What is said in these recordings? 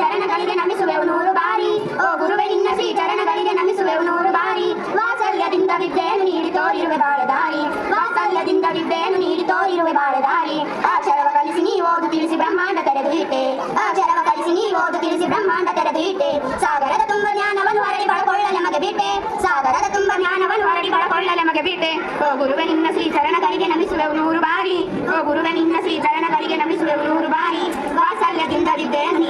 ಚರಣಗಳಿಗೆ ನಮಿಸುವೆವು ನೂರು ಬಾರಿ. ಓ ಗುರುವೆ, ನಿನ್ನ ಶ್ರೀ ಚರಣಗಳಿಗೆ ನಮಿಸುವೆವು ನೂರು ಬಾರಿ. ವಾತ್ಸಲ್ಯದಿಂದ ವಿದ್ಯೆಯನ್ನು ನೀಡಿ ತೋರಿರುವೆ ಬಾಳದಾರಿ. ವಾತ್ಸಲ್ಯದಿಂದ ವಿದ್ಯೆಯನ್ನು ನೀಡಿ ತೋರಿರುವೆ ಬಾಳದಾರಿ. ಅಕ್ಷರವ ಕಲಿಸಿ ನೀ ಓದು ತಿಳಿಸಿ ಬ್ರಹ್ಮಾಂಡ ತೆರೆದು ಇಟ್ಟೆ. ಅಕ್ಷರವ ಕಲಿಸಿ ನೀ ಓದು ತಿಳಿಸಿ ಬ್ರಹ್ಮಾಂಡ ತೆರೆದು ಇಟ್ಟೆ. ಸಾಗರದ ತುಂಬ ಜ್ಞಾನವನ್ನು ಹೊರಡಿ ಬಳಕೊಳ್ಳ ನಮಗೆ ಬಿಟ್ಟೆ. ಸಾಗರದ ತುಂಬ ಜ್ಞಾನವನ್ನು ಹೊರಡಿ ಬಳಕೊಳ್ಳ ನಮಗೆ ಬಿಟ್ಟೆ. ಓ ಗುರುವೆ, ನಿನ್ನ ಶ್ರೀ ಚರಣಗಳಿಗೆ ನಮಿಸುವೆವು ನೂರು ಬಾರಿ. ಓ ಗುರುವೆ, ನಿನ್ನ ಶ್ರೀ ಚರಣಗಳಿಗೆ ನಮಿಸುವೆವು ನೂರು ಬಾರಿ. ವಾತ್ಸಲ್ಯದಿಂದ ವಿದ್ಯೆಯನ್ನು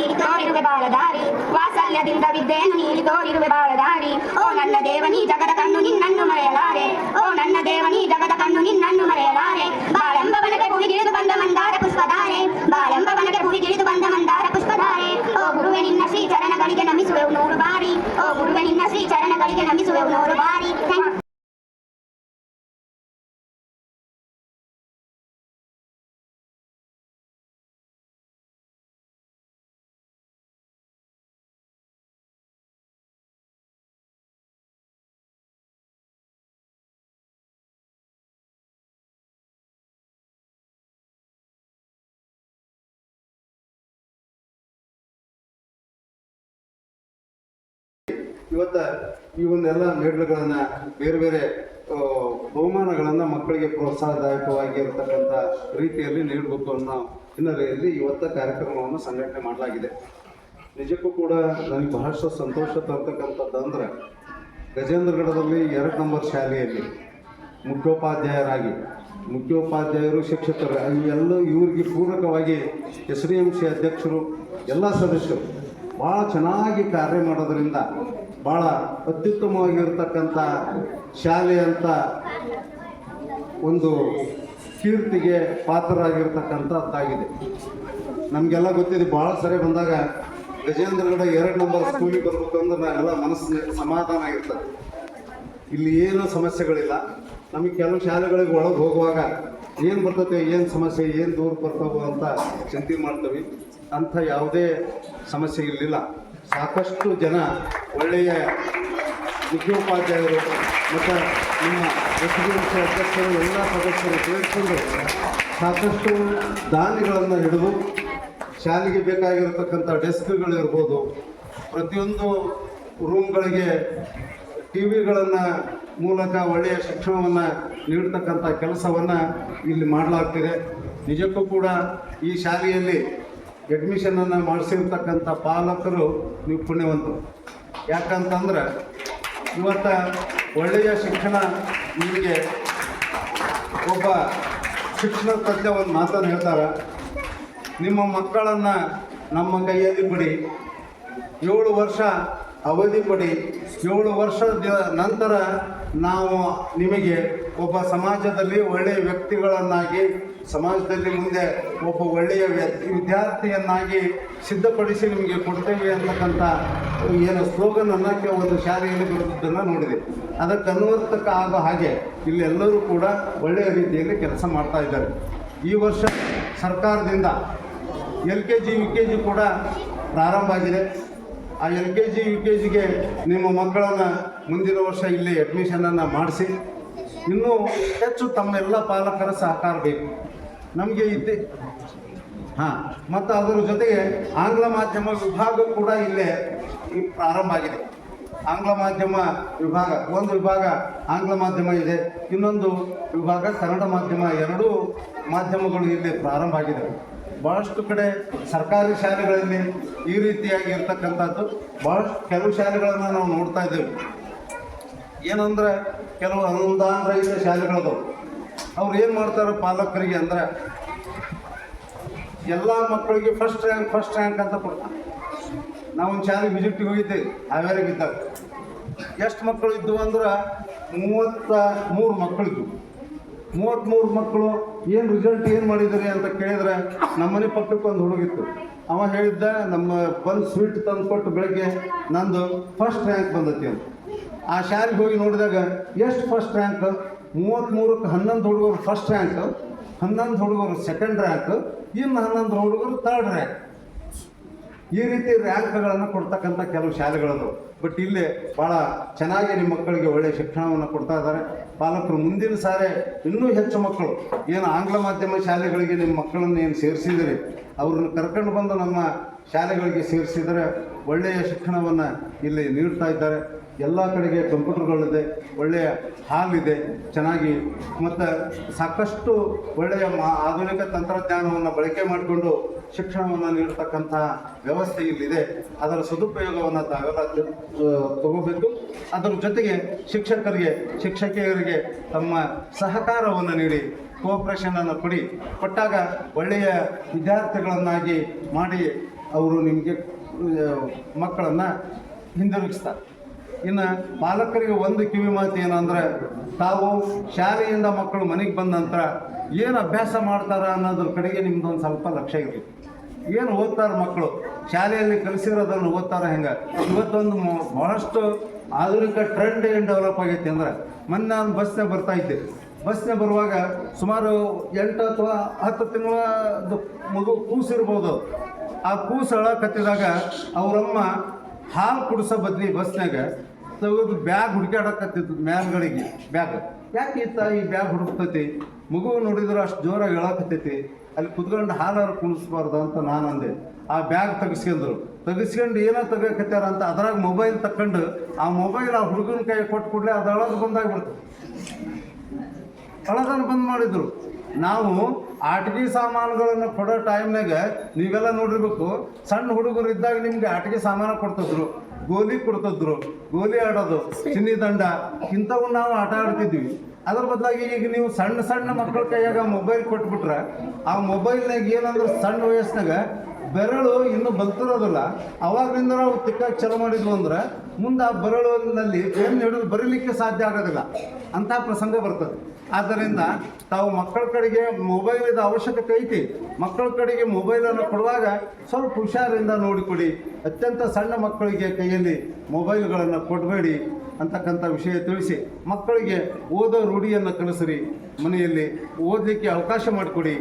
ನೀಡಿ ತೋರಿರುವೆ ಬಾಳದಾರಿ ವಾತ್ಸಲ್ಯದಿಂದ ವಿದ್ಯೆಯನ್ನು ನೀಡಿ ತೋರಿರುವೆ ಬಾಳದಾರಿ ಓ ನನ್ನ ದೇವನಿ ಜಗದ ಕಣ್ಣು ನಿನ್ನನ್ನು ಮರೆಯಲಾರೆ ಓ ನನ್ನ ದೇವನಿ ಜಗದ ಕಣ್ಣು ನಿನ್ನನ್ನು ಮರೆಯಲಾರೆ ಬಾಳೆಂಬವನಗೆ ಕುಡಿಗಿಳಿದು ಬಂದ ಮಂದಾರ ಪುಷ್ಪಧಾರೆ ಬಾಳೆಂಬವನಗೆ ಕುಡಿಗಿಳಿದು ಬಂದ ಮಂದಾರ ಪುಷ್ಪಧಾರೆ ಓ ಗುರುವೆ ನಿನ್ನ ಶ್ರೀ ಚರಣಗಳಿಗೆ ನಮಿಸುವೆವು ನೂರು ಬಾರಿ ಓ ಗುರುವೆ ನಿನ್ನ ಶ್ರೀ ಚರಣಗಳಿಗೆ ನಮಿಸುವೆವು ನೂರು ಬಾರಿ Thank ಈ ಒಂದೆಲ್ಲ ಬೇರೆ ಬೇರೆ ಬಹುಮಾನಗಳನ್ನು ಮಕ್ಕಳಿಗೆ ಪ್ರೋತ್ಸಾಹದಾಯಕವಾಗಿ ಇರತಕ್ಕಂಥ ರೀತಿಯಲ್ಲಿ ನೀಡಬೇಕು ಅನ್ನೋ ಹಿನ್ನೆಲೆಯಲ್ಲಿ ಇವತ್ತ ಕಾರ್ಯಕ್ರಮವನ್ನು ಸಂಘಟನೆ ಮಾಡಲಾಗಿದೆ. ನಿಜಕ್ಕೂ ಕೂಡ ನನಗೆ ಬಹಳಷ್ಟು ಸಂತೋಷ ತರ್ತಕ್ಕಂಥದ್ದು ಅಂದ್ರೆ ಗಜೇಂದ್ರಗಢದಲ್ಲಿ ಎರಡು ನಂಬರ್ ಶಾಲೆಯಲ್ಲಿ ಮುಖ್ಯೋಪಾಧ್ಯಾಯರಾಗಿ, ಮುಖ್ಯೋಪಾಧ್ಯಾಯರು, ಶಿಕ್ಷಕರು ಇವೆಲ್ಲ ಇವರಿಗೆ ಪೂರಕವಾಗಿ ಎಸ್ ಡಿ ಎಂ ಸಿ ಅಧ್ಯಕ್ಷರು, ಎಲ್ಲ ಸದಸ್ಯರು ಭಾಳ ಚೆನ್ನಾಗಿ ಕಾರ್ಯ ಮಾಡೋದ್ರಿಂದ ಭಾಳ ಅತ್ಯುತ್ತಮವಾಗಿರ್ತಕ್ಕಂಥ ಶಾಲೆ ಅಂತ ಒಂದು ಕೀರ್ತಿಗೆ ಪಾತ್ರರಾಗಿರ್ತಕ್ಕಂಥದ್ದಾಗಿದೆ. ನಮಗೆಲ್ಲ ಗೊತ್ತಿದೆ ಭಾಳ ಸರಿ ಬಂದಾಗ ಗಜೇಂದ್ರಗಡ ಎರಡು ನಂಬರ್ ಸ್ಕೂಲಿಗೆ ಬರ್ಬೇಕು ಅಂದ್ರೆ ನಾವೆಲ್ಲ ಮನಸ್ಸಿನ ಸಮಾಧಾನ ಆಗಿರ್ತದೆ. ಇಲ್ಲಿ ಏನೂ ಸಮಸ್ಯೆಗಳಿಲ್ಲ. ನಮಗೆ ಕೆಲವು ಶಾಲೆಗಳಿಗೆ ಒಳಗೆ ಹೋಗುವಾಗ ಏನು ಬರ್ತೈತೆ, ಏನು ಸಮಸ್ಯೆ, ಏನು ದೂರ ಬರ್ತಾವೋ ಅಂತ ಚಿಂತೆ ಮಾಡ್ತೀವಿ. ಅಂಥ ಯಾವುದೇ ಸಮಸ್ಯೆ ಇರಲಿಲ್ಲ. ಸಾಕಷ್ಟು ಜನ ಒಳ್ಳೆಯ ಮುಖ್ಯೋಪಾಧ್ಯಾಯರು ಮತ್ತು ನಿಮ್ಮ ಡಿ ಅಧ್ಯಕ್ಷರು, ಎಲ್ಲ ಸದಸ್ಯರು ಸೇರಿಕೊಂಡು ಸಾಕಷ್ಟು ದಾನಿಗಳನ್ನು ಹಿಡಿದು ಶಾಲೆಗೆ ಬೇಕಾಗಿರತಕ್ಕಂಥ ಡೆಸ್ಕ್ಗಳಿರ್ಬೋದು ಪ್ರತಿಯೊಂದು ರೂಮ್ಗಳಿಗೆ ಟಿ ವಿಗಳನ್ನು ಮೂಲಕ ಒಳ್ಳೆಯ ಶಿಕ್ಷಣವನ್ನು ನೀಡ್ತಕ್ಕಂಥ ಕೆಲಸವನ್ನು ಇಲ್ಲಿ ಮಾಡಲಾಗ್ತಿದೆ. ನಿಜಕ್ಕೂ ಕೂಡ ಈ ಶಾಲೆಯಲ್ಲಿ ಅಡ್ಮಿಷನನ್ನು ಮಾಡಿಸಿರ್ತಕ್ಕಂಥ ಪಾಲಕರು ನೀವು ಪುಣ್ಯವಂತರು. ಯಾಕಂತಂದ್ರೆ ಇವತ್ತ ಒಳ್ಳೆಯ ಶಿಕ್ಷಣ ನಿಮಗೆ ಒಬ್ಬ ಶಿಕ್ಷಣ ತಜ್ಞ ಒಂದು ಮಾತನ್ನು ಹೇಳ್ತಾರೆ. ನಿಮ್ಮ ಮಕ್ಕಳನ್ನು ನಮ್ಮ ಕೈಯಲ್ಲಿ ಬಿಡಿ ಏಳು ವರ್ಷ ಅವಧಿ ಕೊಡಿ. ಏಳು ವರ್ಷದ ನಂತರ ನಾವು ನಿಮಗೆ ಒಬ್ಬ ಸಮಾಜದಲ್ಲಿ ಒಳ್ಳೆಯ ವ್ಯಕ್ತಿಗಳನ್ನಾಗಿ ಸಮಾಜದಲ್ಲಿ ಮುಂದೆ ಒಬ್ಬ ಒಳ್ಳೆಯ ವಿದ್ಯಾರ್ಥಿಯನ್ನಾಗಿ ಸಿದ್ಧಪಡಿಸಿ ನಿಮಗೆ ಕೊಡ್ತೇವೆ ಅಂತಕ್ಕಂಥ ಏನು ಸ್ಲೋಗನ್ ಅನ್ನೋಕ್ಕೆ ಒಂದು ಶಾಲೆಯಲ್ಲಿ ಬರುವುದನ್ನು ನೋಡಿದೆ. ಅದಕ್ಕೆ ಅನ್ವರ್ತಕ ಆಗೋ ಹಾಗೆ ಇಲ್ಲೆಲ್ಲರೂ ಕೂಡ ಒಳ್ಳೆಯ ರೀತಿಯಲ್ಲಿ ಕೆಲಸ ಮಾಡ್ತಾ ಇದ್ದಾರೆ. ಈ ವರ್ಷ ಸರ್ಕಾರದಿಂದ L K G, U K G ಕೂಡ ಪ್ರಾರಂಭ ಆಗಿದೆ. ಆ L K G, U K ಜಿಗೆ ನಿಮ್ಮ ಮಕ್ಕಳನ್ನು ಮುಂದಿನ ವರ್ಷ ಇಲ್ಲಿ ಅಡ್ಮಿಷನನ್ನು ಮಾಡಿಸಿ. ಇನ್ನೂ ಹೆಚ್ಚು ತಮ್ಮೆಲ್ಲ ಪಾಲಕರ ಸಹಕಾರ ಬೇಕು. ನಮಗೆ ಇದೆ. ಹಾಂ, ಮತ್ತು ಅದರ ಜೊತೆಗೆ ಆಂಗ್ಲ ಮಾಧ್ಯಮ ವಿಭಾಗ ಕೂಡ ಇಲ್ಲೇ ಪ್ರಾರಂಭ ಆಗಿದೆ. ಆಂಗ್ಲ ಮಾಧ್ಯಮ ವಿಭಾಗ, ಒಂದು ವಿಭಾಗ ಆಂಗ್ಲ ಮಾಧ್ಯಮ ಇದೆ, ಇನ್ನೊಂದು ವಿಭಾಗ ಕನ್ನಡ ಮಾಧ್ಯಮ, ಎರಡೂ ಮಾಧ್ಯಮಗಳು ಇಲ್ಲಿ ಪ್ರಾರಂಭ ಆಗಿದೆ. ಭಾಳಷ್ಟು ಕಡೆ ಸರ್ಕಾರಿ ಶಾಲೆಗಳಲ್ಲಿ ಈ ರೀತಿಯಾಗಿ ಇರ್ತಕ್ಕಂಥದ್ದು ಭಾಳಷ್ಟು ಕೆಲವು ಶಾಲೆಗಳನ್ನು ನಾವು ನೋಡ್ತಾ ಇದ್ದೇವೆ. ಏನಂದ್ರೆ ಕೆಲವು ಅನುದಾನ ರಹಿತ ಶಾಲೆಗಳದವು. ಅವ್ರು ಏನು ಮಾಡ್ತಾರೆ ಪಾಲಕರಿಗೆ ಅಂದ್ರೆ ಎಲ್ಲ ಮಕ್ಕಳಿಗೆ ಫಸ್ಟ್ ರ್ಯಾಂಕ್ ಫಸ್ಟ್ ರ್ಯಾಂಕ್ ಅಂತ ಕೊಡ್ತಾರೆ. ನಾವು ಒಂದು ಶಾಲೆ ವಿಸಿಟ್ಗೆ ಹೋಗಿದ್ದೆ ಹಾವೇರಿಗೆ ಇದ್ದಾಗ ಎಷ್ಟು ಮಕ್ಕಳು ಇದ್ದವು ಅಂದ್ರೆ ಮೂವತ್ತ ಮೂರು ಮಕ್ಕಳಿದ್ವು. ಮೂವತ್ತ್ಮೂರು ಮಕ್ಕಳು ಏನು ರಿಸಲ್ಟ್ ಏನು ಮಾಡಿದಿರಿ ಅಂತ ಕೇಳಿದ್ರೆ ನಮ್ಮನೆ ಪಕ್ಕಕ್ಕೆ ಒಂದು ಹುಡುಗಿತ್ತು ಅವ ಹೇಳಿದ್ದ, ನಮ್ಮ ಬಂದು ಸ್ವೀಟ್ ತಂದು ಕೊಟ್ಟು ಬೆಳಗ್ಗೆ ನಂದು ಫಸ್ಟ್ ರ್ಯಾಂಕ್ ಬಂದೈತಿ ಅಂತ. ಆ ಶಾಲೆಗೆ ಹೋಗಿ ನೋಡಿದಾಗ ಎಷ್ಟು ಫಸ್ಟ್ ರ್ಯಾಂಕ್ ಮೂವತ್ತ್ಮೂರಕ್ಕೆ ಹನ್ನೊಂದು ಹುಡುಗರು ಫಸ್ಟ್ ರ್ಯಾಂಕ್ ಹನ್ನೊಂದು ಹುಡುಗರು ಸೆಕೆಂಡ್ ರ್ಯಾಂಕ್ ಇನ್ನು ಹನ್ನೊಂದು ಹುಡುಗರು ಥರ್ಡ್ ರ್ಯಾಂಕ್ ಈ ರೀತಿ ರ್ಯಾಂಕ್ಗಳನ್ನು ಕೊಡ್ತಕ್ಕಂಥ ಕೆಲವು ಶಾಲೆಗಳದು. ಬಟ್ ಇಲ್ಲಿ ಭಾಳ ಚೆನ್ನಾಗಿ ನಿಮ್ಮ ಮಕ್ಕಳಿಗೆ ಒಳ್ಳೆಯ ಶಿಕ್ಷಣವನ್ನು ಕೊಡ್ತಾ ಇದ್ದಾರೆ. ಪಾಲಕರು ಮುಂದಿನ ಸಾರಿ ಇನ್ನೂ ಹೆಚ್ಚು ಮಕ್ಕಳು. ಏನು ಆಂಗ್ಲ ಮಾಧ್ಯಮ ಶಾಲೆಗಳಿಗೆ ನಿಮ್ಮ ಮಕ್ಕಳನ್ನು ಏನು ಸೇರಿಸಿದಿರಿ? ಅವ್ರನ್ನ ಕರ್ಕೊಂಡು ಬಂದು ನಮ್ಮ ಶಾಲೆಗಳಿಗೆ ಸೇರಿಸಿದರೆ ಒಳ್ಳೆಯ ಶಿಕ್ಷಣವನ್ನು ಇಲ್ಲಿ ನೀಡ್ತಾ ಇದ್ದಾರೆ. ಎಲ್ಲ ಕಡೆಗೆ ಕಂಪ್ಯೂಟರ್ಗಳಿದೆ, ಒಳ್ಳೆಯ ಹಾಲಿದೆ ಚೆನ್ನಾಗಿ ಮತ್ತು ಸಾಕಷ್ಟು ಒಳ್ಳೆಯ ಮಾ- ಆಧುನಿಕ ತಂತ್ರಜ್ಞಾನವನ್ನು ಬಳಕೆ ಮಾಡಿಕೊಂಡು ಶಿಕ್ಷಣವನ್ನು ನೀಡತಕ್ಕಂಥ ವ್ಯವಸ್ಥೆ ಇಲ್ಲಿದೆ. ಅದರ ಸದುಪಯೋಗವನ್ನು ತಾವೆಲ್ಲ ತಗೋಬೇಕು. ಅದರ ಜೊತೆಗೆ ಶಿಕ್ಷಕರಿಗೆ, ಶಿಕ್ಷಕಿಯರಿಗೆ ತಮ್ಮ ಸಹಕಾರವನ್ನು ನೀಡಿ ಕೋಆಪ್ರೇಷನನ್ನು ಕೊಡಿ. ಕೊಟ್ಟಾಗ ಒಳ್ಳೆಯ ವಿದ್ಯಾರ್ಥಿಗಳನ್ನಾಗಿ ಮಾಡಿ ಅವರು ನಿಮಗೆ ಮಕ್ಕಳನ್ನು ಹಿಂದಿರುಗಿಸ್ತಾರೆ. ಇನ್ನು ಪಾಲಕರಿಗೆ ಒಂದು ಕಿವಿ ಮಾತು ಏನಂದರೆ, ತಾವು ಶಾಲೆಯಿಂದ ಮಕ್ಕಳು ಮನೆಗೆ ಬಂದ ನಂತರ ಏನು ಅಭ್ಯಾಸ ಮಾಡ್ತಾರ ಅನ್ನೋದ್ರ ಕಡೆಗೆ ನಿಮ್ದು ಒಂದು ಸ್ವಲ್ಪ ಲಕ್ಷ್ಯ ಇರಲಿ. ಏನು ಓದ್ತಾರೆ ಮಕ್ಕಳು? ಶಾಲೆಯಲ್ಲಿ ಕಲಿಸಿರೋದನ್ನು ಓದ್ತಾರೆ ಹೆಂಗೆ? ಇವತ್ತೊಂದು ಬಹಳಷ್ಟು ಆಧುನಿಕ ಟ್ರೆಂಡ್ ಏನು ಡೆವಲಪ್ ಆಗೈತಿ ಅಂದ್ರೆ, ಮೊನ್ನೆ ನಾನು ಬಸ್ನಾಗ ಬರ್ತಾ ಇದ್ದೆ. ಬಸ್ನಾಗ ಬರುವಾಗ ಸುಮಾರು ಎಂಟು ಅಥವಾ ಹತ್ತು ತಿಂಗಳ ಮಗು ಕೂಸಿರ್ಬೋದು. ಆ ಕೂಸು ಅಳಕತ್ತಿದಾಗ ಅವರಮ್ಮ ಹಾಲು ಕುಡಿಸೋ ಬದ್ಲಿ ಬಸ್ನಾಗ ತೆಗೆದು ಬ್ಯಾಗ್ ಹುಡುಕಾಡಕತ್ತಿತ್ತು ಮ್ಯಾಲ್ಗಳಿಗೆ ಬ್ಯಾಗ್. ಯಾಕೆ ಇತ್ತ ಈ ಬ್ಯಾಗ್ ಹುಡುಕ್ತೈತಿ? ಮಗು ನೋಡಿದ್ರೆ ಅಷ್ಟು ಜೋರಾಗಿ ಹೇಳಕತ್ತೈತಿ. ಅಲ್ಲಿ ಕುತ್ಕೊಂಡು ಹಾಲಾರು ಕುಣಿಸ್ಬಾರ್ದು ಅಂತ ನಾನು ಅಂದೆ ಆ ಬ್ಯಾಗ್ ತೆಗಿಸ್ಕೊಂಡ್ರು. ತೆಗಿಸ್ಕೊಂಡು ಏನೋ ತೆಗಿಯಕತ್ತಾರ ಅಂತ ಅದ್ರಾಗ ಮೊಬೈಲ್ ತಕೊಂಡು ಆ ಮೊಬೈಲ್ ಆ ಹುಡುಗನ ಕೈ ಕೊಟ್ಟು ಕೂಡಲೇ ಅದು ಅಳೋದು ಬಂದಾಗ್ಬಿಡ್ತು. ಅಳದನ್ನು ಬಂದ್ ಮಾಡಿದ್ರು. ನಾವು ಆಟಿಕೆ ಸಾಮಾನುಗಳನ್ನು ಕೊಡೋ ಟೈಮ್ನಾಗ ನೀವೆಲ್ಲ ನೋಡಿರ್ಬೇಕು, ಸಣ್ಣ ಹುಡುಗರು ಇದ್ದಾಗ ನಿಮ್ಗೆ ಆಟಿಕೆ ಸಾಮಾನು ಕೊಡ್ತಿದ್ರು, ಗೋಲಿ ಕೊಡ್ತಿದ್ರು, ಗೋಲಿ ಆಡೋದು, ಚಿನ್ನಿ ದಂಡ, ಇಂಥವು ನಾವು ಆಟ ಆಡ್ತಿದ್ವಿ. ಅದ್ರ ಬದಲಾಗಿ ಈಗ ನೀವು ಸಣ್ಣ ಸಣ್ಣ ಮಕ್ಕಳ ಕೈಯಾಗ ಮೊಬೈಲ್ ಕೊಟ್ಬಿಟ್ರೆ, ಆ ಮೊಬೈಲ್ನಾಗ ಏನಂದ್ರೆ ಸಣ್ಣ ವಯಸ್ಸಿನಾಗ ಬೆರಳು ಇನ್ನೂ ಬಲ್ತಿರೋದಿಲ್ಲ. ಅವಾಗಿಂದ ನಾವು ತಿಕ್ಕಾಗಿ ಚಲೋ ಮಾಡಿದ್ವು ಅಂದ್ರೆ, ಮುಂದೆ ಆ ಬೆರಳಿನಲ್ಲಿ ಏನು ಹಿಡಿದು ಬರೀಲಿಕ್ಕೆ ಸಾಧ್ಯ ಆಗೋದಿಲ್ಲ. ಅಂಥ ಪ್ರಸಂಗ ಬರ್ತದೆ. ಆದ್ದರಿಂದ ತಾವು ಮಕ್ಕಳ ಕಡೆಗೆ ಮೊಬೈಲಿದ ಅವಶ್ಯಕತೆ ಐತಿ. ಮಕ್ಕಳ ಕಡೆಗೆ ಮೊಬೈಲನ್ನು ಕೊಡುವಾಗ ಸ್ವಲ್ಪ ಹುಷಾರಿಂದ ನೋಡಿಕೊಡಿ. ಅತ್ಯಂತ ಸಣ್ಣ ಮಕ್ಕಳಿಗೆ ಕೈಯಲ್ಲಿ ಮೊಬೈಲ್ಗಳನ್ನು ಕೊಡಬೇಡಿ ಅಂತಕ್ಕಂಥ ವಿಷಯ ತಿಳಿಸಿ. ಮಕ್ಕಳಿಗೆ ಓದೋ ರೂಢಿಯನ್ನು ಕಲಿಸ್ರಿ. ಮನೆಯಲ್ಲಿ ಓದಲಿಕ್ಕೆ ಅವಕಾಶ ಮಾಡಿಕೊಡಿ.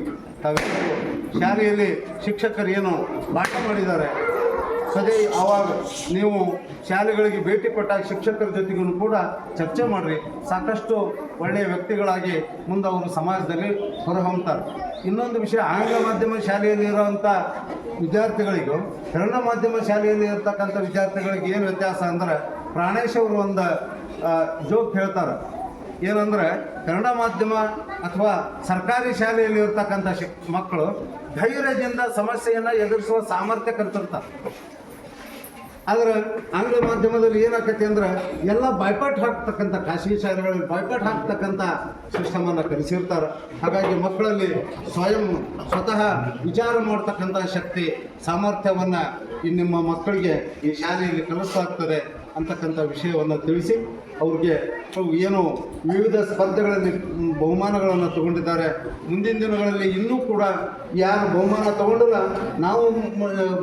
ತಾವೆಲ್ಲರೂ ಶಾಲೆಯಲ್ಲಿ ಶಿಕ್ಷಕರು ಏನು ಪಾಠ ಮಾಡಿದ್ದಾರೆ. ಸದೇ ಆವಾಗ ನೀವು ಶಾಲೆಗಳಿಗೆ ಭೇಟಿ ಕೊಟ್ಟಾಗ ಶಿಕ್ಷಕರ ಜೊತೆಗೂ ಕೂಡ ಚರ್ಚೆ ಮಾಡಿರಿ. ಸಾಕಷ್ಟು ಒಳ್ಳೆಯ ವ್ಯಕ್ತಿಗಳಾಗಿ ಮುಂದೆ ಅವರು ಸಮಾಜದಲ್ಲಿ ಹೊರಹೊಮ್ತಾರೆ. ಇನ್ನೊಂದು ವಿಷಯ, ಆಂಗ್ಲ ಮಾಧ್ಯಮ ಶಾಲೆಯಲ್ಲಿ ಇರೋವಂಥ ವಿದ್ಯಾರ್ಥಿಗಳಿಗೂ ಕನ್ನಡ ಮಾಧ್ಯಮ ಶಾಲೆಯಲ್ಲಿ ಇರತಕ್ಕಂಥ ವಿದ್ಯಾರ್ಥಿಗಳಿಗೆ ಏನು ವ್ಯತ್ಯಾಸ ಅಂದ್ರೆ, ಪ್ರಾಣೇಶ್ ಅವರು ಒಂದು ಜೋಕ್ ಹೇಳ್ತಾರೆ. ಏನಂದರೆ, ಕನ್ನಡ ಮಾಧ್ಯಮ ಅಥವಾ ಸರ್ಕಾರಿ ಶಾಲೆಯಲ್ಲಿ ಇರತಕ್ಕಂಥ ಶಿಕ್, ಮಕ್ಕಳು ಧೈರ್ಯದಿಂದ ಸಮಸ್ಯೆಯನ್ನು ಎದುರಿಸುವ ಸಾಮರ್ಥ್ಯ ಕಲ್ತಿರ್ತಾರೆ. ಆದ್ರೆ ಆಂಗ್ಲ ಮಾಧ್ಯಮದಲ್ಲಿ ಏನಾಕತಿ ಅಂದ್ರೆ ಎಲ್ಲ ಬಾಯ್ಪಾಟ್ ಹಾಕ್ತಕ್ಕಂಥ ಖಾಸಗಿ ಶಾಲೆಗಳಲ್ಲಿ ಬಾಯ್ಪಾಟ್ ಹಾಕ್ತಕ್ಕಂಥ ಸಿಸ್ಟಮನ್ನು ಕಲಿಸಿರ್ತಾರೆ. ಹಾಗಾಗಿ ಮಕ್ಕಳಲ್ಲಿ ಸ್ವಯಂ ಸ್ವತಃ ವಿಚಾರ ಮಾಡ್ತಕ್ಕಂಥ ಶಕ್ತಿ, ಸಾಮರ್ಥ್ಯವನ್ನು ಈ ನಿಮ್ಮ ಮಕ್ಕಳಿಗೆ ಈ ಶಾಲೆಯಲ್ಲಿ ಕಲಿಸಲಾಗ್ತದೆ ಅಂತಕ್ಕಂಥ ವಿಷಯವನ್ನು ತಿಳಿಸಿ ಅವ್ರಿಗೆ ಅವು ಏನು ವಿವಿಧ ಸ್ಪರ್ಧೆಗಳಲ್ಲಿ ಬಹುಮಾನಗಳನ್ನು ತಗೊಂಡಿದ್ದಾರೆ. ಮುಂದಿನ ದಿನಗಳಲ್ಲಿ ಇನ್ನೂ ಕೂಡ ಯಾರು ಬಹುಮಾನ ತಗೊಂಡಿಲ್ಲ, ನಾವು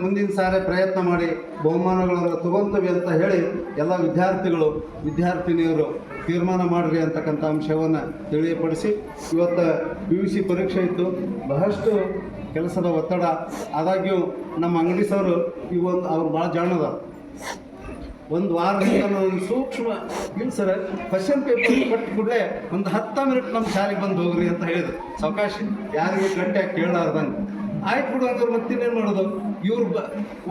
ಮುಂದಿನ ಸಾರಿ ಪ್ರಯತ್ನ ಮಾಡಿ ಬಹುಮಾನಗಳನ್ನು ತಗೊಂತೀವಿ ಅಂತ ಹೇಳಿ ಎಲ್ಲ ವಿದ್ಯಾರ್ಥಿಗಳು, ವಿದ್ಯಾರ್ಥಿನಿಯರು ತೀರ್ಮಾನ ಮಾಡಿರಿ ಅಂತಕ್ಕಂಥ ಅಂಶವನ್ನು ತಿಳಿಯಪಡಿಸಿ, ಇವತ್ತು ಪಿ ಯು ಸಿ ಪರೀಕ್ಷೆ ಇತ್ತು. ಬಹಳಷ್ಟು ಕೆಲಸದ ಒತ್ತಡ. ಆದಾಗ್ಯೂ ನಮ್ಮ ಅಂಗಡಿ ಈ ಒಂದು ಅವ್ರು ಭಾಳ ಜಾಣದ ಒಂದು ವಾರದಿಂದ ಸೂಕ್ಷ್ಮ ಇಲ್ಲ ಸರ್ ಕ್ವಶನ್ ಪೇಪರ್ ಕೊಟ್ಟ ಕೂಡಲೇ ಒಂದು ಹತ್ತು ಮಿನಿಟ್ ನಮ್ಮ ಶಾಲೆಗೆ ಬಂದು ಹೋಗ್ರಿ ಅಂತ ಹೇಳಿದ್ರು. ಸಾವಕಾಶ, ಯಾರಿಗೆ ಗಂಟೆ ಕೇಳಲಾರ್ದಂಗೆ. ಆಯ್ತು ಬಿಡು ಅಂದ್ರೆ ಮತ್ತಿನ್ನೇನು ಮಾಡೋದು? ಇವ್ರು ಬ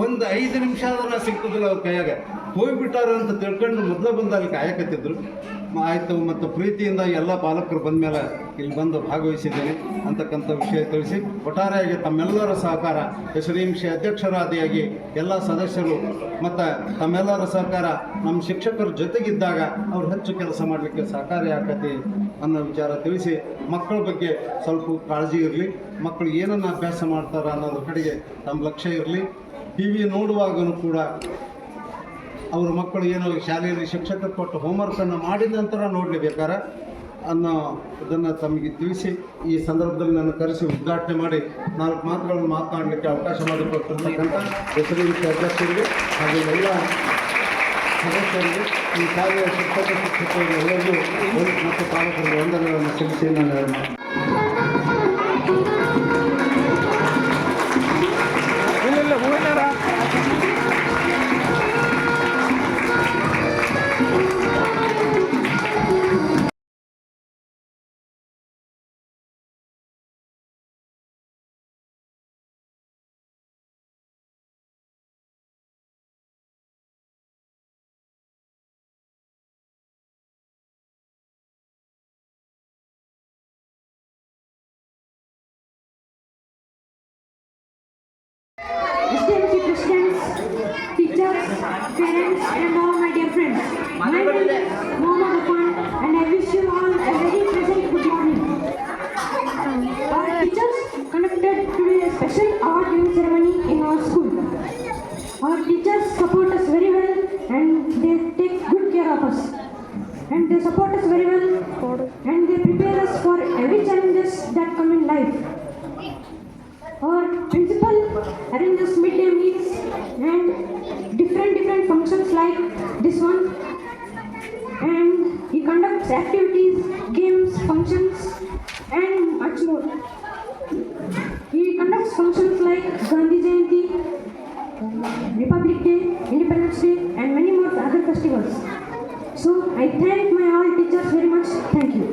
ಒಂದು ಐದು ನಿಮಿಷ ಆದ್ರೆ ಸಿಗ್ತದಿಲ್ಲ ಅವ್ರ ಕೈಯಾಗ. ಹೋಗ್ಬಿಟ್ಟಾರ ಅಂತ ತಿಳ್ಕೊಂಡು ಮೊದಲೇ ಬಂದು ಅಲ್ಲಿ ಕಾಯಕತ್ತಿದ್ರು ಆಯಿತು, ಮತ್ತು ಪ್ರೀತಿಯಿಂದ ಎಲ್ಲ ಪಾಲಕರು ಬಂದ ಮೇಲೆ ಇಲ್ಲಿ ಬಂದು ಭಾಗವಹಿಸಿದ್ದೇನೆ ಅಂತಕ್ಕಂಥ ವಿಷಯ ತಿಳಿಸಿ, ಒಟ್ಟಾರೆಯಾಗಿ ತಮ್ಮೆಲ್ಲರ ಸಹಕಾರ ಎಸ್ಡಿಎಂಸಿ ಅಧ್ಯಕ್ಷರಾದಿಯಾಗಿ ಎಲ್ಲ ಸದಸ್ಯರು ಮತ್ತು ತಮ್ಮೆಲ್ಲರ ಸಹಕಾರ, ನಮ್ಮ ಶಿಕ್ಷಕರ ಜೊತೆಗಿದ್ದಾಗ ಅವ್ರು ಹೆಚ್ಚು ಕೆಲಸ ಮಾಡಲಿಕ್ಕೆ ಸಹಕಾರಿ ಆಕತಿ ಅನ್ನೋ ವಿಚಾರ ತಿಳಿಸಿ, ಮಕ್ಕಳ ಬಗ್ಗೆ ಸ್ವಲ್ಪ ಕಾಳಜಿ ಇರಲಿ. ಮಕ್ಕಳು ಏನನ್ನು ಅಭ್ಯಾಸ ಮಾಡ್ತಾರೆ ಅನ್ನೋದ್ರ ಕಡೆಗೆ ತಮ್ಮ ಲಕ್ಷ್ಯ ಇರಲಿ ಟಿ ವಿ ನೋಡುವಾಗಲೂ ಕೂಡ ಅವರ ಮಕ್ಕಳು ಏನೋ ಶಾಲೆಯಲ್ಲಿ ಶಿಕ್ಷಕರು ಕೊಟ್ಟು ಹೋಮ್ವರ್ಕನ್ನು ಮಾಡಿದ ನಂತರ ನೋಡಲೇಬೇಕಾರೆ ಅನ್ನೋ ಇದನ್ನು ತಮಗೆ ತಿಳಿಸಿ, ಈ ಸಂದರ್ಭದಲ್ಲಿ ನಾನು ಕರೆಸಿ ಉದ್ಘಾಟನೆ ಮಾಡಿ ನಾಲ್ಕು ಮಾತುಗಳನ್ನು ಮಾತನಾಡಲಿಕ್ಕೆ ಅವಕಾಶ ಮಾಡಿಕೊಟ್ಟಿರ್ತಕ್ಕಂಥ ಹೆಸರಿನ ಅಧ್ಯಕ್ಷರಿಗೆ ಹಾಗೂ ಎಲ್ಲ ಸದಸ್ಯರಿಗೆ ಈ ಶಾಲೆಯ ಶಿಕ್ಷಕ ಶಿಕ್ಷಕರಿಗೆ ಎಲ್ಲರಿಗೂ ಮತ್ತು ಪಾಲಕರಿಗೆ ವಂದನೆಗಳನ್ನು ತಿಳಿಸಿ ನಾನು parents, and all my dear friends. My name is Mohammed Afan, and I wish you all a very pleasant good morning. Our teachers conducted today a special award giving ceremony in our school. Our teachers support us very well and they take good care of us. And they support us very well and they prepare us for every challenges that come in life. Our principal arranges midday meals and different different functions like this one. And he conducts activities, games, functions, and much more. He conducts functions like Gandhi Jayanti, Republic Day, Independence Day, and many more other festivals. So I thank my all teachers very much. Thank you.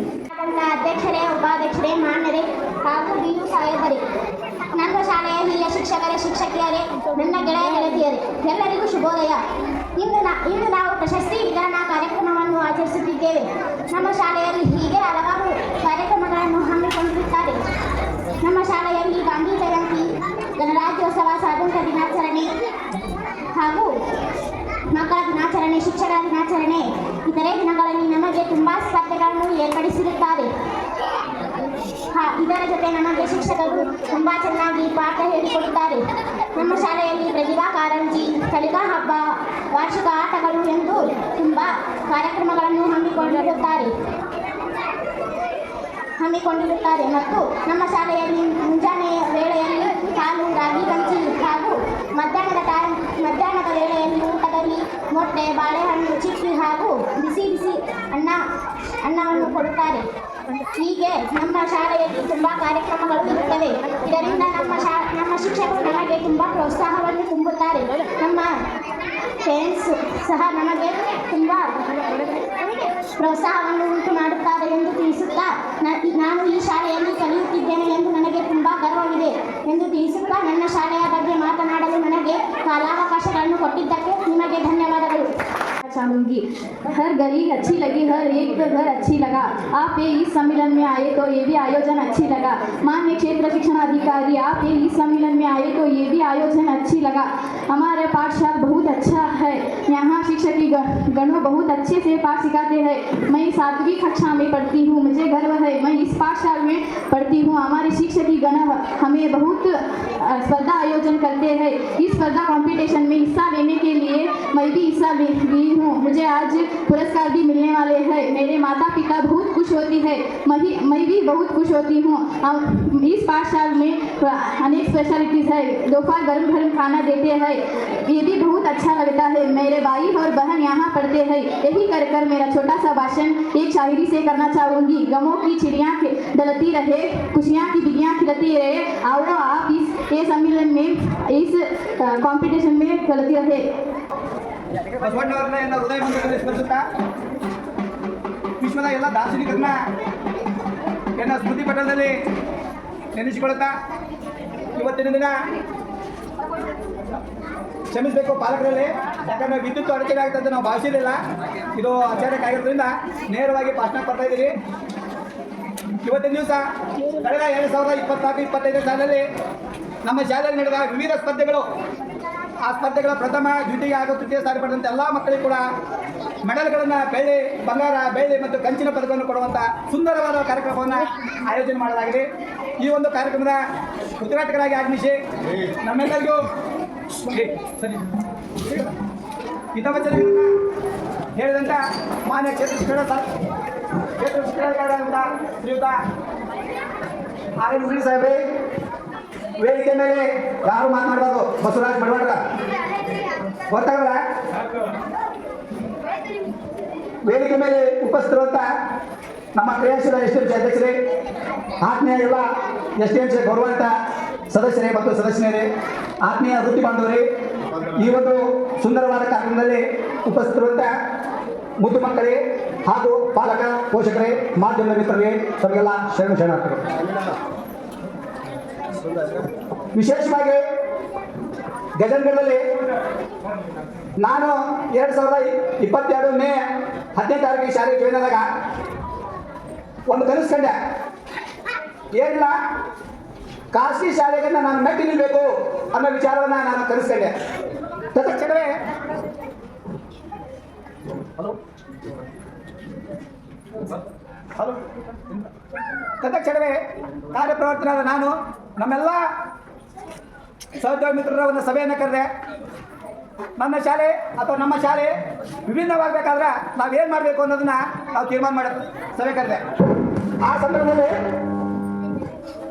ನನ್ನ ಅಧ್ಯಕ್ಷರೇ ಉಪಾಧ್ಯಕ್ಷರೇ ಮಾನ್ಯರೇ ಹಾಗೂ ಬಿಯು ಸಾಹೇಬರೇ ನನ್ನ ಶಾಲೆಯ ಹಿರಿಯ ಶಿಕ್ಷಕರೇ ಶಿಕ್ಷಕಿಯರೇ ನನ್ನ ಗೆಳೆಯ ಗೆಳತಿಯರೇ ಎಲ್ಲರಿಗೂ ಶುಭೋದಯ. ಇಂದು ನಾ ಇಂದು ನಾವು ಪ್ರಶಸ್ತಿ ವಿಧಾನ ಕಾರ್ಯಕ್ರಮವನ್ನು ಆಚರಿಸುತ್ತಿದ್ದೇವೆ. ನಮ್ಮ ಶಾಲೆಯಲ್ಲಿ ಹೀಗೆ ಹಲವಾರು ಕಾರ್ಯಕ್ರಮಗಳನ್ನು ಹಮ್ಮಿಕೊಂಡಿರುತ್ತಾರೆ ನಮ್ಮ ಶಾಲೆಯಲ್ಲಿ ಗಾಂಧಿ ಜಯಂತಿ, ಗಣರಾಜ್ಯೋತ್ಸವ, ಸ್ವಾತಂತ್ರ್ಯ ದಿನಾಚರಣೆ ಹಾಗೂ ಮಕ್ಕಳ ದಿನಾಚರಣೆ ಶಿಕ್ಷಕರ ದಿನಾಚರಣೆ ಇತರೆ ದಿನಗಳಲ್ಲಿ ನಮಗೆ ತುಂಬ ಸ್ಪರ್ಧೆಗಳನ್ನು ಏರ್ಪಡಿಸಿರುತ್ತಾರೆ. ಇದರ ಜೊತೆ ನಮಗೆ ಶಿಕ್ಷಕರು ತುಂಬ ಚೆನ್ನಾಗಿ ಪಾಠ ಹೇಳಿಕೊಡುತ್ತಾರೆ. ನಮ್ಮ ಪ್ರತಿಭಾ ಕಾರಂಜಿ ಕಲಿಕಾ ಹಬ್ಬ, ವಾರ್ಷಿಕ ಆಟಗಳು ಎಂದು ತುಂಬ ಕಾರ್ಯಕ್ರಮಗಳನ್ನು ಹಮ್ಮಿಕೊಂಡಿರುತ್ತಾರೆ. ಹಮ್ಮಿಕೊಂಡಿರುತ್ತಾರೆ ಮತ್ತು ನಮ್ಮ ಶಾಲೆಯಲ್ಲಿ ಮುಂಜಾನೆ ವೇಳೆಯಲ್ಲಿ ಹಾಲು, ರಾಗಿ, ಗಂಜಿ ಹಾಗೂ ಮಧ್ಯಾಹ್ನದ ಟೈಮ್, ಮಧ್ಯಾಹ್ನದ ವೇಳೆಯಲ್ಲಿ ಊಟದಲ್ಲಿ ಮೊಟ್ಟೆ, ಬಾಳೆಹಣ್ಣು ಚಿಕ್ಕಿ ಹಾಗೂ ಬಿಸಿ ಬಿಸಿ ಅನ್ನ, ಅನ್ನವನ್ನು ಕೊಡುತ್ತಾರೆ. ಹೀಗೆ ನಮ್ಮ ಶಾಲೆಯಲ್ಲಿ ತುಂಬ ಕಾರ್ಯಕ್ರಮಗಳು ಇರುತ್ತವೆ. ಇದರಿಂದ ನಮ್ಮ ಶಾ, ನಮ್ಮ ಶಿಕ್ಷಕರು ನಮಗೆ ತುಂಬ ಪ್ರೋತ್ಸಾಹವನ್ನು ತುಂಬುತ್ತಾರೆ. ನಮ್ಮ ಫ್ರೆಂಡ್ಸ್ ಸಹ ನಮಗೆ ತುಂಬ ಪ್ರೋತ್ಸಾಹವನ್ನು ಉಂಟು ಮಾಡುತ್ತಾರೆ ಎಂದು ತಿಳಿಸುತ್ತಾ ನಾನು ಈ ಶಾಲೆಯಲ್ಲಿ ಕಲಿಯುತ್ತಿದ್ದೇನೆ ಎಂದು ನನಗೆ ತುಂಬ ಗರ್ವವಿದೆ ಎಂದು ತಿಳಿಸುತ್ತಾ, ನನ್ನ ಶಾಲೆಯ ಬಗ್ಗೆ ಮಾತನಾಡಲು ನನಗೆ ಕಾಲಾವಕಾಶಗಳನ್ನು ಕೊಟ್ಟಿದ್ದಕ್ಕೆ ನಿಮಗೆ ಧನ್ಯವಾದಗಳು. चाहूँगी हर गली अच्छी लगी हर एक घर अच्छी लगा। आप ये इस सम्मेलन में आए तो ये भी आयोजन अच्छी लगा। मान्य क्षेत्र शिक्षण अधिकारी, आप ये इस सम्मेलन में आए तो ये भी आयोजन अच्छी लगा। हमारे पाठशाला बहुत अच्छा है। यहाँ शिक्षक की गणों बहुत अच्छे से पाठ सिखाते हैं। मैं सातवीं कक्षा में पढ़ती हूँ, मुझे गर्व है। मैं इस पाठशाला में पढ़ती हूँ। हमारे शिक्षक की गण हमें बहुत स्पर्धा आयोजन करते हैं। इस स्पर्धा कंपटीशन में हिस्सा लेने के लिए मैं भी हिस्सा ले, ली हूँ। मुझे आज पुरस्कार भी मिलने वाले हैं। मेरे माता पिता बहुत खुश होती है। मैं मैं भी बहुत खुश होती हूँ। इस पाठशाला में अनेक स्पेशलिटीज़ है। दोपहर गर्म गर्म खाना देते हैं। ये भी बहुत अच्छा लगता है। मेरे भाई और बहन यहाँ पढ़ते हैं। यही कर कर मेरा छोटा सा भाषण एक शायरी से करना चाहूँगी। गमों की चिड़िया डलती रहे, खुशियाँ की बिगियाँ खिलती रहे। आओ आप इस ये सम्मेलन में इस कॉम्पिटिशन में खिलती रहे। ಬಸವಣ್ಣವ್ರನ್ನ ಎಲ್ಲ ಹೃದಯ ಮಂದಿರದಲ್ಲಿ ಸ್ಮರಿಸುತ್ತಾ ವಿಶ್ವದ ಎಲ್ಲ ದಾರ್ಶನಿಕರನ್ನ ಎಲ್ಲ ಸ್ಮೃತಿ ಪಟಲದಲ್ಲಿ ನೆನೆಸಿಕೊಳ್ಳುತ್ತಾ ಇವತ್ತಿನ ದಿನ ಕ್ಷಮಿಸಬೇಕು ಪಾಲಕರಲ್ಲಿ ಯಾಕಂದ್ರೆ ವಿದ್ಯುತ್ ಅಡಚಣೆ ಆಗ್ತದೆ ನಾವು ಭಾವಿಸಿರಲಿಲ್ಲ ಇದು ಅಚಾನಕ್ ಆಗಿರೋದ್ರಿಂದ ನೇರವಾಗಿ ಭಾಷಣ ಪಡ್ತಾ ಇದ್ದೀವಿ ಇವತ್ತಿನ ದಿವಸ ಕಳೆದ ಎರಡು ಸಾವಿರದ ಇಪ್ಪತ್ನಾಲ್ಕು ಇಪ್ಪತ್ತೈದನೇ ಸಾಲಿನಲ್ಲಿ ನಮ್ಮ ಶಾಲೆಯಲ್ಲಿ ನಡೆದ ವಿವಿಧ ಸ್ಪರ್ಧೆಗಳು ಆ ಸ್ಪರ್ಧೆಗಳ ಪ್ರಥಮ ದ್ವಿತೀಯ ಹಾಗೂ ತೃತೀಯ ಸ್ಥಾನ ಪಡೆದಂಥ ಎಲ್ಲ ಮಕ್ಕಳಿಗೆ ಕೂಡ ಮೆಡಲ್ಗಳನ್ನು ಬೆಳ್ಳಿ ಬಂಗಾರ ಬೆಳ್ಳಿ ಮತ್ತು ಕಂಚಿನ ಪದಕವನ್ನು ಕೊಡುವಂಥ ಸುಂದರವಾದ ಕಾರ್ಯಕ್ರಮವನ್ನು ಆಯೋಜನೆ ಮಾಡಲಾಗಿದೆ. ಈ ಒಂದು ಕಾರ್ಯಕ್ರಮದ ಉದ್ಘಾಟಕರಾಗಿ ಆಗಮಿಸಿ ನಮ್ಮೆಲ್ಲರಿಗೂ ಸರಿ. ಹಿತವಚನಗಳನ್ನು ಹೇಳಿದಂಥ ಮಾನ್ಯ ಕ್ಷೇತ್ರ ಶಿಕ್ಷಣ ಕ್ಷೇತ್ರ ಶಿಕ್ಷಣಾಧಿಕಾರಿಯಾದಂಥ ಶ್ರೀಯುತ ಆರ್ ಎನ್ ಸಾಹೇಬ್ರೆ ವೇದಿಕೆ ಮೇಲೆ ಯಾರು ಮಾತನಾಡಬಾರ್ದು ಬಸವರಾಜ್ ಮಡವಾಡ್ರ ಗೊತ್ತಾಗಲ್ಲ? ವೇದಿಕೆ ಮೇಲೆ ಉಪಸ್ಥಿತಿರುವಂಥ ನಮ್ಮ ಕ್ರಿಯಾಶೀಲ ಎಸ್ ಟಿ ಅಧ್ಯಕ್ಷರೇ, ಆತ್ಮೀಯ ಎಲ್ಲ ಎಸ್ ಟಿ ಗೌರವಾನ್ವಿತ ಸದಸ್ಯರೇ ಮತ್ತು ಸದಸ್ಯರೇ, ಆತ್ಮೀಯ ವೃತ್ತಿ ಬಾಂಧವರೇ, ಈ ಒಂದು ಸುಂದರವಾದ ಕಾರ್ಯಕ್ರಮದಲ್ಲಿ ಉಪಸ್ಥಿತಿರುವಂಥ ಮುದ್ದು ಮಕ್ಕಳೇ ಹಾಗೂ ಪಾಲಕ ಪೋಷಕರೇ ಮಾಧ್ಯಮ ಮಿತ್ರರೇ, ತಮಗೆಲ್ಲ ಶರಣ ಶರಣಾರ್ಥಿಗಳು. ವಿಶೇಷವಾಗಿ ಗಜನ್ಗಢದಲ್ಲಿ ನಾನು ಎರಡು ಸಾವಿರದ ಇಪ್ಪತ್ತೆರಡು ಮೇ ಹದಿನೈದು ತಾರೀಕಿಗೆ ಶಾಲೆಗೆ ಜಾಯ್ನ್ ಆದಾಗ ಒಂದು ಕಲಿಸ್ಕೊಂಡೆ. ಏನಿಲ್ಲ, ಖಾಸಗಿ ಶಾಲೆಗೆ ನಾನು ಮೆಟ್ಟಿ ನಿಲ್ಬೇಕು ಅನ್ನೋ ವಿಚಾರವನ್ನು ನಾನು ಕನಸ್ಕೊಂಡೆ ತಕ್ಷಣವೇ ತಕ್ಷಣವೇ ಕಾರ್ಯಪ್ರವರ್ತನಾದ ನಾನು ನಮ್ಮೆಲ್ಲ ಸಹೋದ್ಯೋಗ ಮಿತ್ರರ, ಒಂದು ಸಭೆಯನ್ನು ಕರೆದೆ. ನನ್ನ ಶಾಲೆ ಅಥವಾ ನಮ್ಮ ಶಾಲೆ ವಿಭಿನ್ನವಾಗಬೇಕಾದ್ರೆ ನಾವೇನು ಮಾಡಬೇಕು ಅನ್ನೋದನ್ನ ನಾವು ತೀರ್ಮಾನ ಮಾಡ, ಸಭೆ ಕರೆದೆ. ಆ ಸಂದರ್ಭದಲ್ಲಿ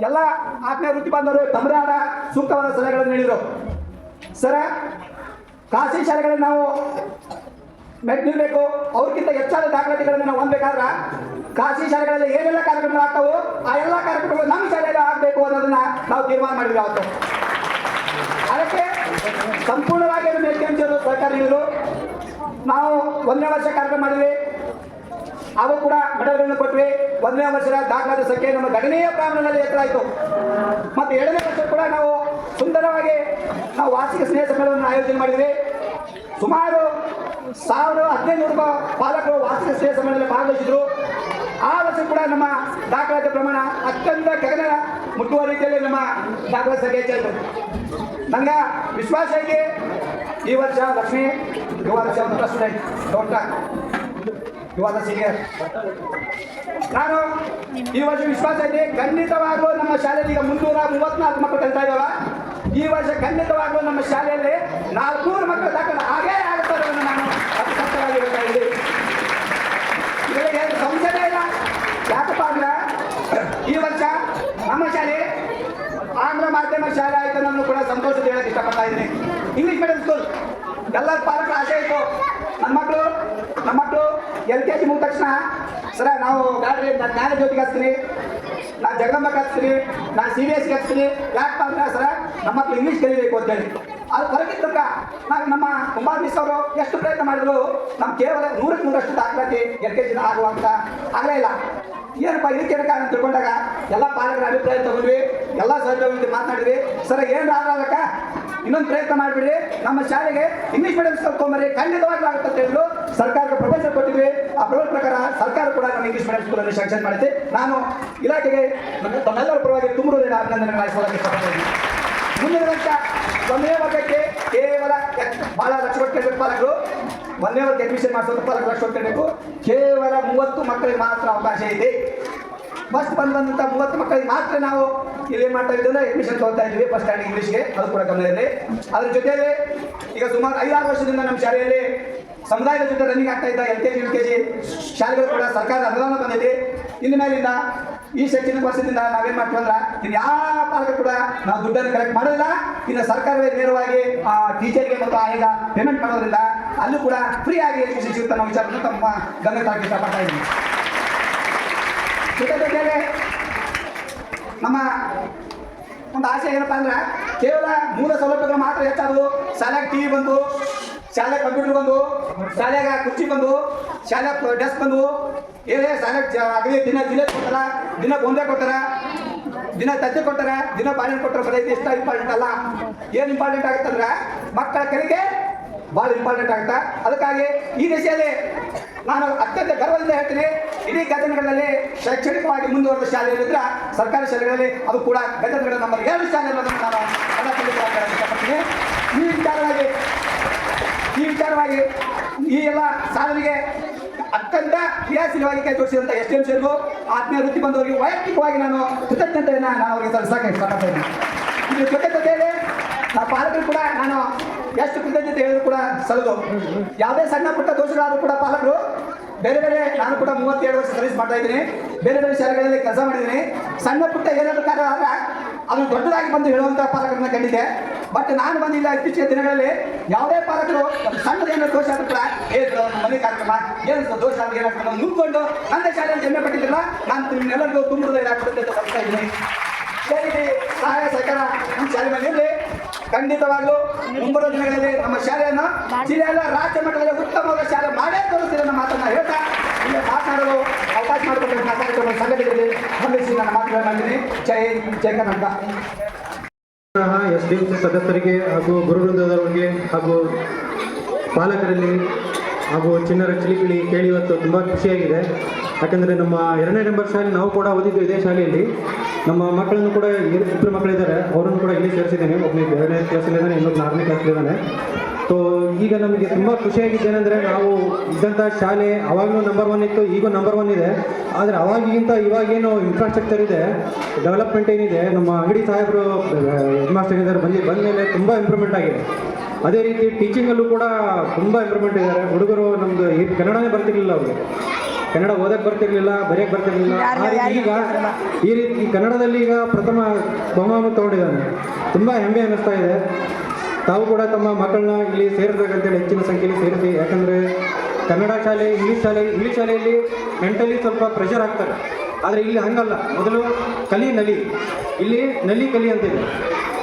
ಎಲ್ಲ ಆತ್ಮೀಯ ವೃತ್ತಿ ಬಾಂಧವರು ತಮ್ಮದೇ ಆದ ಸೂಕ್ತವಾದ ಸಲಹೆಗಳನ್ನು ನೀಡಿದರು. ಸರ, ಖಾಸಗಿ ಶಾಲೆಗಳಲ್ಲಿ ನಾವು ಮೆಟ್ ನಿಲ್ಬೇಕು ಅವ್ರಿಗಿಂತ ಹೆಚ್ಚಾದ ದಾಖಲಾತಿಗಳನ್ನು ನಾವು ಹೊಂದಬೇಕಾದ್ರೆ ಖಾಸಗಿ ಶಾಲೆಗಳಲ್ಲಿ ಏನೆಲ್ಲ ಕಾರ್ಯಕ್ರಮಗಳು ಆಗ್ತಾವೋ ಆ ಎಲ್ಲ ಕಾರ್ಯಕ್ರಮಗಳು ನಮ್ಮ ಶಾಲೆಯಲ್ಲಿ ಆಗಬೇಕು ಅನ್ನೋದನ್ನ ನಾವು ತೀರ್ಮಾನ ಮಾಡಿದ್ವಿ ಅವತ್ತು ಅದಕ್ಕೆ ಸಂಪೂರ್ಣವಾಗಿ ಅದನ್ನು ಸರ್ಕಾರ ನೀಡಿದ್ರು. ನಾವು ಒಂದನೇ ವರ್ಷ ಕಾರ್ಯಕ್ರಮ ಮಾಡಿದ್ವಿ. ಅವು ಕೂಡ ಮೆಡಲ್ಗಳನ್ನು ಕೊಟ್ವಿ. ಒಂದನೇ ವರ್ಷದ ದಾಖಲಾದ ಸಂಖ್ಯೆ ನಮ್ಮ ಗಣನೀಯ ಪ್ರಾಮಾಣದಲ್ಲಿ ಎತ್ತರ ಆಯಿತು. ಮತ್ತು ಎರಡನೇ ವರ್ಷ ಕೂಡ ನಾವು ಸುಂದರವಾಗಿ ನಾವು ವಾರ್ಷಿಕ ಸ್ನೇಹ ಸಮ್ಮೇಳನವನ್ನು ಆಯೋಜನೆ ಮಾಡಿದ್ವಿ. ಸುಮಾರು ಸಾವಿರ ಹದಿನೈದು ಪಾಲಕರು ವಾರ್ಷಿಕ ಸ್ನೇಹ ಸಮ್ಮೇಳನದಲ್ಲಿ ಭಾಗವಹಿಸಿದ್ರು. ಆ ವರ್ಷ ಕೂಡ ನಮ್ಮ ದಾಖಲಾತಿ ಪ್ರಮಾಣ ಅತ್ಯಂತ ಗಗನ ಮುಟ್ಟುವ ರೀತಿಯಲ್ಲಿ ನಮ್ಮ ದಾಖಲಾತಿ ಸಂಖ್ಯೆ ಹೆಚ್ಚಾಯಿತು ನನ್ನ ವಿಶ್ವಾಸ ಐತಿ. ಈ ವರ್ಷ ಲಕ್ಷ್ಮಿ ಒಂದು ಸ್ಟೂಡೆಂಟ್ ಇವಾಗ ಸೀನಿಯರ್ ನಾನು ಈ ವರ್ಷ ವಿಶ್ವಾಸ ಇದೆ ಖಂಡಿತವಾಗ್ಲೂ ನಮ್ಮ ಶಾಲೆಯಲ್ಲಿ ಈಗ ಮುನ್ನೂರ ಮೂವತ್ನಾಲ್ಕು ಮಕ್ಕಳು ಕಲಿತಾ ಇದ್ದಾವ ಈ ವರ್ಷ ಖಂಡಿತವಾಗ್ಲೂ ನಮ್ಮ ಶಾಲೆಯಲ್ಲಿ ನಾಲ್ಕೂರು ಮಕ್ಕಳು ದಾಖಲೆ ಹಾಗೇ ಅನ್ನೋದನ್ನ ನಾನು ಅತಿ ಹೇಳ್ತಾ ಇದ್ದೀನಿ ಇದರಲ್ಲಿ ಏನು ಸಂಶಯ ಇಲ್ಲ ಯಾಕಪ್ಪ ಅಂದ್ರೆ ಈ ವರ್ಷ ನಮ್ಮ ಶಾಲೆ ಮಾಧ್ಯಮ ಶಾಲೆ ಆಯ್ತು ನಾನು ಕೂಡ ಸಂತೋಷ ಹೇಳಕ್ಕೆ ಇಷ್ಟಪಡ್ತಾ ಇದ್ದೀನಿ. ಇಂಗ್ಲಿಷ್ ಮೀಡಿಯಂ ಸ್ಕೂಲ್ ಎಲ್ಲ ಪಾಲಕರ ಆಸೆ ಇತ್ತು ನನ್ನ ಮಕ್ಕಳು ನಮ್ಮ ಮಕ್ಕಳು ಎಲ್ ಕೆ ಜಿ ಮುಗಿದ ತಕ್ಷಣ, ಸರ, ನಾವು ಗಾಡಿ ನಾನು ಜ್ಞಾನ ಜ್ಯೋತಿಗೆ ಹಚ್ತೀನಿ. ನಾನು ಜಗದಂಬಕ್ಕೆ ಹಚ್ತೀನಿ. ನಾನು ಸಿ ಬಿ ಎಸ್ಗೆ ಹಚ್ತೀನಿ. ಯಾಕಪ್ಪ ಅಂದ್ರೆ ಸರ? ನಮ್ಮ ಮಕ್ಕಳು ಇಂಗ್ಲೀಷ್ ಕಲಿಬೇಕು ಅಂತೇಳಿ ಅದು ಹೊರಗಿದ್ದಕ್ಕ ನಾವು ನಮ್ಮ ಕುಮಾರ್ ಮಿಸ್ ಅವರು ಎಷ್ಟು ಪ್ರಯತ್ನ ಮಾಡಿದ್ರು ನಮ್ಮ ಕೇವಲ ನೂರಕ್ಕೆ ನೂರಷ್ಟು ದಾಖಲಾತಿ ಎಲ್ ಕೆ ಜಿನ ಆಗುವಂತ ಆಗಲೇ ಇಲ್ಲ. ಏನಪ್ಪ, ಇದಕ್ಕೆ ಕಾರಣ ತಿಳ್ಕೊಂಡಾಗ ಎಲ್ಲ ಪಾಲಕರ ಅಭಿಪ್ರಾಯ ತಗೊಂಡ್ವಿ. ಎಲ್ಲ ಸಹೋದ್ಯೋಗಿ ಮಾತಾಡಿದ್ರಿ ಸರ್ ಏನು ಆಗಕ್ಕ ಇನ್ನೊಂದು ಪ್ರಯತ್ನ ಮಾಡಿಬಿಡ್ರಿ. ನಮ್ಮ ಶಾಲೆಗೆ ಇಂಗ್ಲಿಷ್ ಮೀಡಿಯಂ ಕಲ್ತ್ಕೊಂಬರ್ರಿ ಖಂಡಿತವಾಗ್ಲೂ ಆಗುತ್ತೆ ಅಂತ ಹೇಳಿದ್ರು. ಸರ್ಕಾರಕ್ಕೆ ಪ್ರಪೋಸಲ್ ಕೊಟ್ಟಿದ್ವಿ. ಆ ಪ್ರಪೋಸಲ್ ಪ್ರಕಾರ ಸರ್ಕಾರ ಕೂಡ ನಮ್ಮ ಇಂಗ್ಲಿಷ್ ಮೀಡಿಯಂ ಸ್ಕೂಲಲ್ಲಿ ಸ್ಯಾಂಕ್ಷನ್ ಮಾಡುತ್ತೆ ನಾನು ಇಲಾಖೆಗೆ ತಮ್ಮೆಲ್ಲರ ಪರವಾಗಿ ತುಂಬುವುದಿಲ್ಲ ಅಭಿನಂದನೆ ಮಾಡಿಸೋದಕ್ಕೆ ಇಷ್ಟಪಡ್ತೀನಿ ಮುಂದಿನ ವರ್ಷ ಒಂದನೇ ವರ್ಗಕ್ಕೆ ಕೇವಲ ಬಹಳ ಲಕ್ಷ ಪಾಲಕರು ಒಂದೇ ವರ್ಗ ಅಡ್ಮಿಷನ್ ಮಾಡಿಸೋದು ಪಾಲಕರು ಲಕ್ಷ ಕೇವಲ ಮೂವತ್ತು ಮಕ್ಕಳಿಗೆ ಮಾತ್ರ ಅವಕಾಶ ಇದೆ. ಫಸ್ಟ್ ಬಂದಂತ ಮೂವತ್ತು ಮಕ್ಕಳಿಗೆ ಮಾತ್ರ ನಾವು ಇಲ್ಲಿ ಮಾಡ್ತಾ ಇದ್ದೀವಿ ಅಡ್ಮಿಷನ್ ತಗೋತಾ ಇದ್ವಿ ಫಸ್ಟ್ ಸ್ಟ್ಯಾಂಡ್ ಇಂಗ್ಲೀಷ್ಗೆ ಅದು ಕೂಡ ಅದ್ರ ಜೊತೆಯಲ್ಲಿ ಈಗ ಸುಮಾರು ಐದಾರು ವರ್ಷದಿಂದ ನಮ್ಮ ಶಾಲೆಯಲ್ಲಿ ಸಮುದಾಯದ ಜೊತೆ ರನ್ನಿಂಗ್ ಆಗ್ತಾ ಇದ್ದ L K G U K G ಶಾಲೆಗಳು ಕೂಡ ಸರ್ಕಾರದ ಅನುದಾನ ಬಂದಿದೆ. ಇನ್ನು ಮೇಲಿಂದ ಈ ಶೈಕ್ಷಣಿಕ ವರ್ಷದಿಂದ ನಾವೇನ್ ಮಾಡ್ತೀವಿ ಅಂದ್ರೆ ಇನ್ನು ಯಾವ ಪಾಲಕ ಕೂಡ ನಾವು ದುಡ್ಡನ್ನು ಕಲೆಕ್ಟ್ ಮಾಡೋದಿಲ್ಲ. ಇನ್ನು ಸರ್ಕಾರವೇ ನೇರವಾಗಿ, ಆ ಟೀಚರ್ಗೆ ಮತ್ತು ಆಯೋಗ ಪೇಮೆಂಟ್ ಮಾಡೋದ್ರಿಂದ ಅಲ್ಲೂ ಕೂಡ ಫ್ರೀ ಆಗಿ ಎಜುಕೇಶನ್ ಸಿಗುತ್ತೆ ಅನ್ನೋ ವಿಚಾರವನ್ನು ತಮ್ಮ ಗಮನಕ್ಕೆ ಇಷ್ಟಪಡ್ತಾ ಇದ್ದೀನಿ. ಜೊತೆ ನಮ್ಮ ಒಂದು ಆಸೆ ಏನಪ್ಪ ಅಂದ್ರೆ ಕೇವಲ ಮೂಲ ಸೌಲಭ್ಯಗಳು ಮಾತ್ರ ಹೆಚ್ಚಾದವು. ಶಾಲೆಗೆ ಟಿವಿ ಬಂದು ಶಾಲೆ ಕಂಪ್ಯೂಟರ್ ಬಂದು, ಶಾಲೆಗೆ ಕುರ್ಚಿ ಬಂದು ಶಾಲೆ ಡೆಸ್ಕ್ ಬಂದು, ಏನೇ ಶಾಲೆ ಅಗಲಿ ದಿನ ದಿನ ಕೊಡ್ತಾರ ದಿನ ಗೊಂದೆ ಕೊಡ್ತಾರ, ದಿನ ತಜ್ಜೆ ಕೊಡ್ತಾರ, ದಿನ ಬಾಳೆಹಣ್ಣು ಕೊಟ್ಟರೆ ಬರೀ ಇಷ್ಟ ಇಂಪಾರ್ಟೆಂಟ್ ಅಲ್ಲ. ಏನು ಇಂಪಾರ್ಟೆಂಟ್ ಆಗುತ್ತೆ ಅಂದ್ರೆ ಮಕ್ಕಳ ಕಲಿಕೆ ಭಾಳ ಇಂಪಾರ್ಟೆಂಟ್ ಆಗುತ್ತೆ ಅದಕ್ಕಾಗಿ ಈ ದಿಶೆಯಲ್ಲಿ ನಾನು ಅತ್ಯಂತ ಗರ್ವದಿಂದ ಹೇಳ್ತೀನಿ, ಇಡೀ ಗದನಗಳಲ್ಲಿ ಶೈಕ್ಷಣಿಕವಾಗಿ ಮುಂದುವರೆದ ಶಾಲೆ ಇರಿದ್ರೆ ಸರ್ಕಾರಿ ಶಾಲೆಗಳಲ್ಲಿ ಅದು ಕೂಡ ಗದನಗಳ ನಮ್ಮಲ್ಲಿ ಎರಡು ಶಾಲೆ ನಾನು ಇಷ್ಟಪಡ್ತೀನಿ. ಈ ವಿಚಾರವಾಗಿ ಈ ವಿಚಾರವಾಗಿ ಈ ಎಲ್ಲ ಸಾಧನೆಗೆ ಅತ್ಯಂತ ಕ್ರಿಯಾಶೀಲವಾಗಿ ಕೈ ತೋರಿಸಿದಂಥ ಎಸ್ ಎಂ ಸಿಗೂ ಆತ್ಮೀಯ ವೃತ್ತಿ ಬಂದವರಿಗೆ ವೈಯಕ್ತಿಕವಾಗಿ ನಾನು ಕೃತಜ್ಞತೆಯನ್ನು ನಾನು ಅವರಿಗೆ ಸಲ್ಲಿಸಕ್ಕೆ ಇಷ್ಟಪಡ್ತೇನೆ ಇದ್ರ ಜೊತೆ ಆ ಪಾಲಕರು ಕೂಡ ನಾನು ಎಷ್ಟು ಕೃತಜ್ಞತೆ ಹೇಳಿದ್ರು ಕೂಡ ಸಲದು. ಯಾವುದೇ ಸಣ್ಣ ಪುಟ್ಟ ದೋಷಗಳಾದರೂ ಕೂಡ ಪಾಲಕರು, ಬೇರೆ ಬೇರೆ ನಾನು ಕೂಡ ಮೂವತ್ತೇಳು ವರ್ಷ ಸರ್ವಿಸ್ ಮಾಡ್ತಾ ಇದ್ದೀನಿ. ಬೇರೆ ಬೇರೆ ಶಾಲೆಗಳಲ್ಲಿ ಕೆಲಸ ಮಾಡಿದ್ದೀನಿ. ಸಣ್ಣ ಪುಟ್ಟ ಏನಾದರೂ ಕಾರ್ಯ ಆದರೆ ಅದು ದೊಡ್ಡದಾಗಿ ಬಂದು ಹೇಳುವಂಥ ಪಾಲಕರನ್ನ ಕಂಡಿದೆ ಬಟ್ ನಾನು ಬಂದಿಲ್ಲ ಇತ್ತೀಚಿನ ದಿನಗಳಲ್ಲಿ ಯಾವುದೇ ಪಾಲಕರು ಸಣ್ಣದೇನೋ ದೋಷ ಆದ್ರೂ ಕೂಡ ಏನು ಮನೆ ಕಾರ್ಯಕ್ರಮ, ಏನು ದೋಷ ಆದ್ರೆ ಏನಾಗ್ತದೆ ನುಗ್ಕೊಂಡು ನನ್ನ ಶಾಲೆಯಲ್ಲಿ ಜನ್ಮ ಪಟ್ಟಿದ್ದಿಲ್ಲ ನಾನು ನಿಮ್ಮೆಲ್ಲರಿಗೂ ತುಂಬುವುದು ಇದಾಗ್ತದೆ ಅಂತ ಬರ್ತಾ ಇದ್ದೀನಿ. ಸಹಾಯ ಸಹಕಾರ ನಮ್ಮ ಶಾಲೆ ಮೇಲೆ ಖಂಡಿತವಾಗ್ಲೂ ಮುಂಬರುವ ದಿನಗಳಲ್ಲಿ ನಮ್ಮ ಶಾಲೆಯನ್ನು ಜಿಲ್ಲೆಯಲ್ಲ ರಾಜ್ಯ ಮಟ್ಟದಲ್ಲಿ ಉತ್ತಮವಾದ ಶಾಲೆ ಮಾಡೇ ತೋರಿಸ್ತೀವಿ ಮಾತನ್ನ ಹೇಳ್ತಾ ಇಲ್ಲಿ ಮಾತನಾಡಲು ಅವಕಾಶ ನನ್ನ ಕಾರ್ಯಕ್ರಮ ಸಂಘಟನೆಯಲ್ಲಿ ಹೊಂದಿಸಿ ನನ್ನ ಮಾತುಗಳನ್ನು ಜಯ ಜೈ ಜೈ ಕರ್ನಾಟಕ ಎಸ್ ಡಿ ಸದಸ್ಯರಿಗೆ ಹಾಗೂ ಗುರುವೃಂದದವರಿಗೆ ಹಾಗೂ ಪಾಲಕರಲ್ಲಿ ಹಾಗೂ ಚಿನ್ನರ ಚಿಲಿಕಿಳಿ ಕೇಳಿ ಇವತ್ತು ತುಂಬ ಖುಷಿಯಾಗಿದೆ. ಯಾಕಂದರೆ ನಮ್ಮ ಎರಡನೇ ನಂಬರ್ ಶಾಲೆ ನಾವು ಕೂಡ ಓದಿದ್ದು ಇದೇ ಶಾಲೆಯಲ್ಲಿ. ನಮ್ಮ ಮಕ್ಕಳನ್ನು ಕೂಡ ಇಬ್ಬರು ಮಕ್ಕಳಿದ್ದಾರೆ, ಅವರನ್ನು ಕೂಡ ಇಲ್ಲಿ ಸೇರಿಸಿದ್ದೇನೆ. ಒಬ್ಬನಿಗೆ ಎರಡನೇ ಕ್ಲಾಸಲ್ಲಿದ್ದಾನೆ ಇನ್ನೊಬ್ಬ ನಾಲ್ಕನೇ ಕ್ಲಾಸಲ್ಲಿದ್ದಾನೆ ಸೊ ಈಗ ನಮಗೆ ತುಂಬ ಖುಷಿಯಾಗಿದ್ದೇನೆಂದರೆ ನಾವು ಇದ್ದಂಥ ಶಾಲೆ ಅವಾಗಲೂ ನಂಬರ್ ಒನ್ ಇತ್ತು, ಈಗೂ ನಂಬರ್ ಒನ್ ಇದೆ. ಆದರೆ ಅವಾಗಿಗಿಂತ ಇವಾಗೇನು ಇನ್ಫ್ರಾಸ್ಟ್ರಕ್ಚರ್ ಇದೆ ಡೆವಲಪ್ಮೆಂಟ್ ಏನಿದೆ, ನಮ್ಮ ಅಂಗಡಿ ಸಾಹೇಬರು ಹೆಡ್ ಮಾಸ್ಟರ್ ಇದ್ದಾರೆ, ಬಂದು ಬಂದ ಮೇಲೆ ತುಂಬ ಇಂಪ್ರೂವ್ಮೆಂಟ್ ಆಗಿದೆ. ಅದೇ ರೀತಿ ಟೀಚಿಂಗಲ್ಲೂ ಕೂಡ ತುಂಬ ಇಂಪ್ರೂವ್ಮೆಂಟ್ ಇದ್ದಾರೆ. ಹುಡುಗರು ನಮ್ಮದು ಕನ್ನಡನೇ ಬರ್ತಿರಲಿಲ್ಲ ಅವ್ರಿಗೆ. ಕನ್ನಡ ಓದಕ್ಕೆ ಬರ್ತಿರ್ಲಿಲ್ಲ ಬರೆಯಕ್ಕೆ ಬರ್ತಿರ್ಲಿಲ್ಲ. ಈಗ ಈ ರೀತಿ ಕನ್ನಡದಲ್ಲಿ ಈಗ ಪ್ರಥಮ ಬಹುಮಾನ ತಗೊಂಡಿದ್ದಾನೆ ತುಂಬ ಹೆಮ್ಮೆ ಅನ್ನಿಸ್ತಾ ಇದೆ. ತಾವು ಕೂಡ ತಮ್ಮ ಮಕ್ಕಳನ್ನ ಇಲ್ಲಿ ಸೇರಿಸ್ಬೇಕಂತೇಳಿ ಹೆಚ್ಚಿನ ಸಂಖ್ಯೆಯಲ್ಲಿ ಸೇರಿಸಿ. ಯಾಕಂದರೆ ಕನ್ನಡ ಶಾಲೆ ಇಂಗ್ಲೀಷ್ ಶಾಲೆ ಇಂಗ್ಲೀಷ್ ಶಾಲೆಯಲ್ಲಿ ಮೆಂಟಲಿ ಸ್ವಲ್ಪ ಪ್ರೆಷರ್ ಆಗ್ತಾರೆ. ಆದರೆ ಇಲ್ಲಿ ಹಂಗಲ್ಲ. ಮೊದಲು ಕಲಿ ನಲಿ. ಇಲ್ಲಿ ನಲಿ ಕಲಿ ಅಂತ ಇದೆ.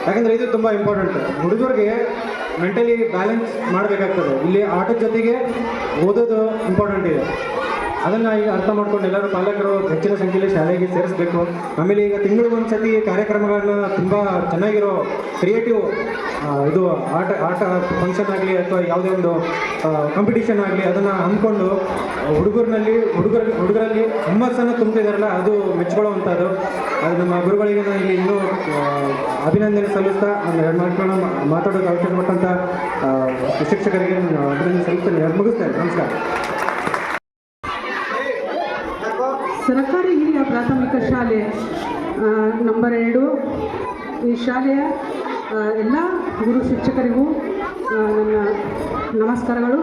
ಯಾಕಂದರೆ ಇದು ತುಂಬ ಇಂಪಾರ್ಟೆಂಟ್ ಹುಡುಗರಿಗೆ ಮೆಂಟಲಿ ಬ್ಯಾಲೆನ್ಸ್ ಮಾಡಬೇಕಾಗ್ತದೆ. ಇಲ್ಲಿ ಆಟದ ಜೊತೆಗೆ ಓದೋದು ಇಂಪಾರ್ಟೆಂಟ್ ಇದೆ. ಅದನ್ನು ಈಗ ಅರ್ಥ ಮಾಡ್ಕೊಂಡು ಎಲ್ಲರೂ ಪಾಲಕರು ಹೆಚ್ಚಿನ ಸಂಖ್ಯೆಯಲ್ಲಿ ಶಾಲೆಗೆ ಸೇರಿಸಬೇಕು. ಆಮೇಲೆ ಈಗ ತಿಂಗಳಿಗೊಂದು ಸತಿ ಕಾರ್ಯಕ್ರಮಗಳನ್ನ ತುಂಬ ಚೆನ್ನಾಗಿರೋ ಕ್ರಿಯೇಟಿವ್ ಇದು ಆಟ ಆಟ ಫಂಕ್ಷನ್ ಆಗಲಿ ಅಥವಾ ಯಾವುದೇ ಒಂದು ಕಾಂಪಿಟೇಷನ್ ಆಗಲಿ ಅದನ್ನು ಅಂದ್ಕೊಂಡು ಹುಡುಗರಲ್ಲಿ ಹುಡುಗರ ಹುಡುಗರಲ್ಲಿ ಹುಮ್ಮಸ್ಸನ್ನು ತುಂಬ್ತಿದಾರಲ್ಲ ಅದು ಮೆಚ್ಕೊಳ್ಳುವಂಥದ್ದು. ಅದು ನಮ್ಮ ಗುರುಗಳಿಗೆ ನಾನು ಇಲ್ಲಿ ಇನ್ನೂ ಅಭಿನಂದನೆ ಸಲ್ಲಿಸ್ತಾ ನಾನು ಎರಡು ಮಾತುಗಳನ್ನ ಮಾತಾಡೋದು ಅವಕಾಶ ಕೊಟ್ಟಂಥ ಆ, ಶಿಕ್ಷಕರಿಗೆ ನಾನು ಅಭಿನಂದನೆ ಸಲ್ಲಿಸ್ತೇನೆ. ಮುಗಿಸ್ತೇನೆ. ನಮಸ್ಕಾರ. ಸರ್ಕಾರಿ ಹಿರಿಯ ಪ್ರಾಥಮಿಕ ಶಾಲೆ ನಂಬರ್ ಎರಡು. ಈ ಶಾಲೆಯ ಎಲ್ಲ ಗುರು ಶಿಕ್ಷಕರಿಗೂ ನನ್ನ ನಮಸ್ಕಾರಗಳು.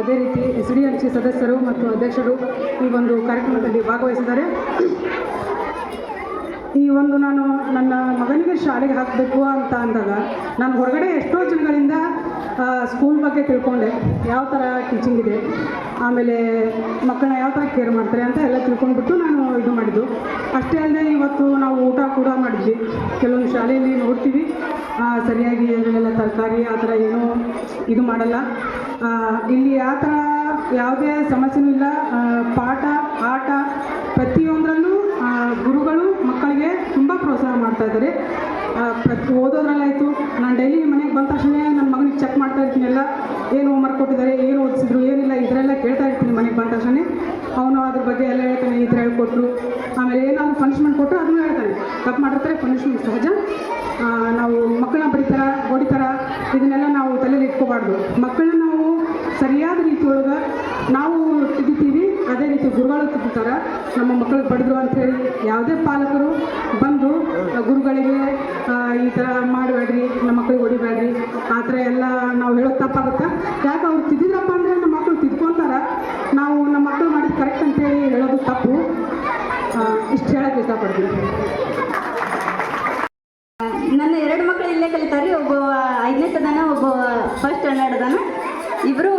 ಅದೇ ರೀತಿ ಎಸ್ ಡಿ ಎಂ ಸಿ ಸದಸ್ಯರು ಮತ್ತು ಅಧ್ಯಕ್ಷರು ಈ ಒಂದು ಕಾರ್ಯಕ್ರಮದಲ್ಲಿ ಭಾಗವಹಿಸಿದ್ದಾರೆ. ಈ ಒಂದು ನಾನು ನನ್ನ ಮಗನಿಗೆ ಶಾಲೆಗೆ ಹಾಕಬೇಕು ಅಂತ ಅಂದಾಗ, ನಾನು ಹೊರಗಡೆ ಎಷ್ಟೋ ಜನಗಳಿಂದ ಸ್ಕೂಲ್ ಬಗ್ಗೆ ತಿಳ್ಕೊಂಡೆ. ಯಾವ ಥರ ಟೀಚಿಂಗ್ ಇದೆ? ಆಮೇಲೆ ಮಕ್ಕಳನ್ನ ಯಾವ ಥರ ಕೇರ್ ಮಾಡ್ತಾರೆ ಅಂತ ಎಲ್ಲ ತಿಳ್ಕೊಂಡ್ಬಿಟ್ಟು ನಾನು ಇದು ಮಾಡಿದ್ದು. ಅಷ್ಟೇ ಅಲ್ಲದೆ ಇವತ್ತು ನಾವು ಊಟ ಕೂಡ ಮಾಡಿದ್ವಿ. ಕೆಲವೊಂದು ಶಾಲೆಯಲ್ಲಿ ನೋಡ್ತೀವಿ. ಸರಿಯಾಗಿ ಅದರಲ್ಲೆಲ್ಲ ತರಕಾರಿ ಆ ಥರ ಏನೂ ಇದು ಮಾಡಲ್ಲ. ಇಲ್ಲಿ ಆ ಥರ ಯಾವುದೇ ಸಮಸ್ಯೆನೂ ಇಲ್ಲ. ಪಾಠ ಆಟ ಪ್ರತಿಯೊಂದರಲ್ಲೂ ಗುರುಗಳು ಮಕ್ಕಳಿಗೆ ತುಂಬ ಪ್ರೋತ್ಸಾಹ ಮಾಡ್ತಾ ಇದ್ದಾರೆ. ಆ, ಪ್ರತಿ ಓದೋದ್ರಲ್ಲಾಯಿತು ನಾನು ಡೈಲಿ ಮನೆಗೆ ಬಂದ ತಕ್ಷಣ ನನ್ನ ಮಗನಿಗೆ ಚೆಕ್ ಮಾಡ್ತಾ ಇರ್ತೀನಿ ಎಲ್ಲ. ಏನು ಹೋಮ್ವರ್ಕ್ ಕೊಟ್ಟಿದ್ದಾರೆ, ಏನು ಓದಿಸಿದ್ರು, ಏನಿಲ್ಲ, ಇದರೆಲ್ಲ ಕೇಳ್ತಾ ಇರ್ತೀನಿ ಮನೆಗೆ ಬಂದ ತಕ್ಷಣ ಅವನು ಅದ್ರ ಬಗ್ಗೆ ಎಲ್ಲ ಹೇಳ್ತಾನೆ, ಈ ಥರ ಹೇಳ್ಕೊಟ್ರು. ಆಮೇಲೆ ಏನಾದರೂ ಪನಿಷ್ಮೆಂಟ್ ಕೊಟ್ಟರು ಅದನ್ನು ಹೇಳ್ತಾನೆ. ತಪ್ಪು ಮಾಡಿರ್ತಾರೆ ಪನಿಷ್ಮೆಂಟ್ ಸಹಜ. ನಾವು ಮಕ್ಕಳನ್ನ ಬಡಿತಾರ, ಹೊಡಿತಾರ, ಇದನ್ನೆಲ್ಲ ನಾವು ತಲೆಯಲ್ಲಿ ಇಟ್ಕೋಬಾರ್ದು. ಮಕ್ಕಳನ್ನ ನಾವು ಸರಿಯಾದ ರೀತಿ ಒಳಗೆ ನಾವು ತಿದ್ದಿತೀವಿ ಅದೇ ರೀತಿ ಗುರುಗಳು ತಿದ್ದುತ್ತಾರ ನಮ್ಮ ಮಕ್ಕಳಿಗೆ ಬಡಿದ್ರು ಹೇಳಿ ಯಾವುದೇ ಪಾಲಕರು ಬಂದು ಗುರುಗಳಿಗೆ ಈ ಥರ ಮಾಡಬೇಡ್ರಿ, ನಮ್ಮ ಮಕ್ಕಳಿಗೆ ಹೊಡಿಬೇಡ್ರಿ. ಆ ಥರ ಎಲ್ಲ ನಾವು ಹೇಳೋದು ತಪ್ಪಾಗುತ್ತೆ? ಯಾಕೆ ಅವ್ರು ತಿದ್ದಿದ್ರಪ್ಪ ಅಂದರೆ ನಮ್ಮ ಮಕ್ಕಳು ತಿದ್ಕೊತಾರೆ. ನಾವು ನಮ್ಮ ಮಕ್ಕಳು ಮಾಡಿದ್ದು ಕರೆಕ್ಟ್ ಅಂತೇಳಿ ಹೇಳೋದು ತಪ್ಪು. ಇಷ್ಟು ಹೇಳೋಕ್ಕೆ ಇಷ್ಟಪಡ್ತೀನಿ. ನನ್ನ ಎರಡು ಮಕ್ಕಳು ಇಲ್ಲೇ ಕಲಿತಾರೆ, ಒಬ್ಬ ಐದನೇ ತದಾನ, ಒಬ್ಬ ಫಸ್ಟ್ ಸ್ಟ್ಯಾಂಡರ್ಡ್ ಅದಾನ. ಇಬ್ರು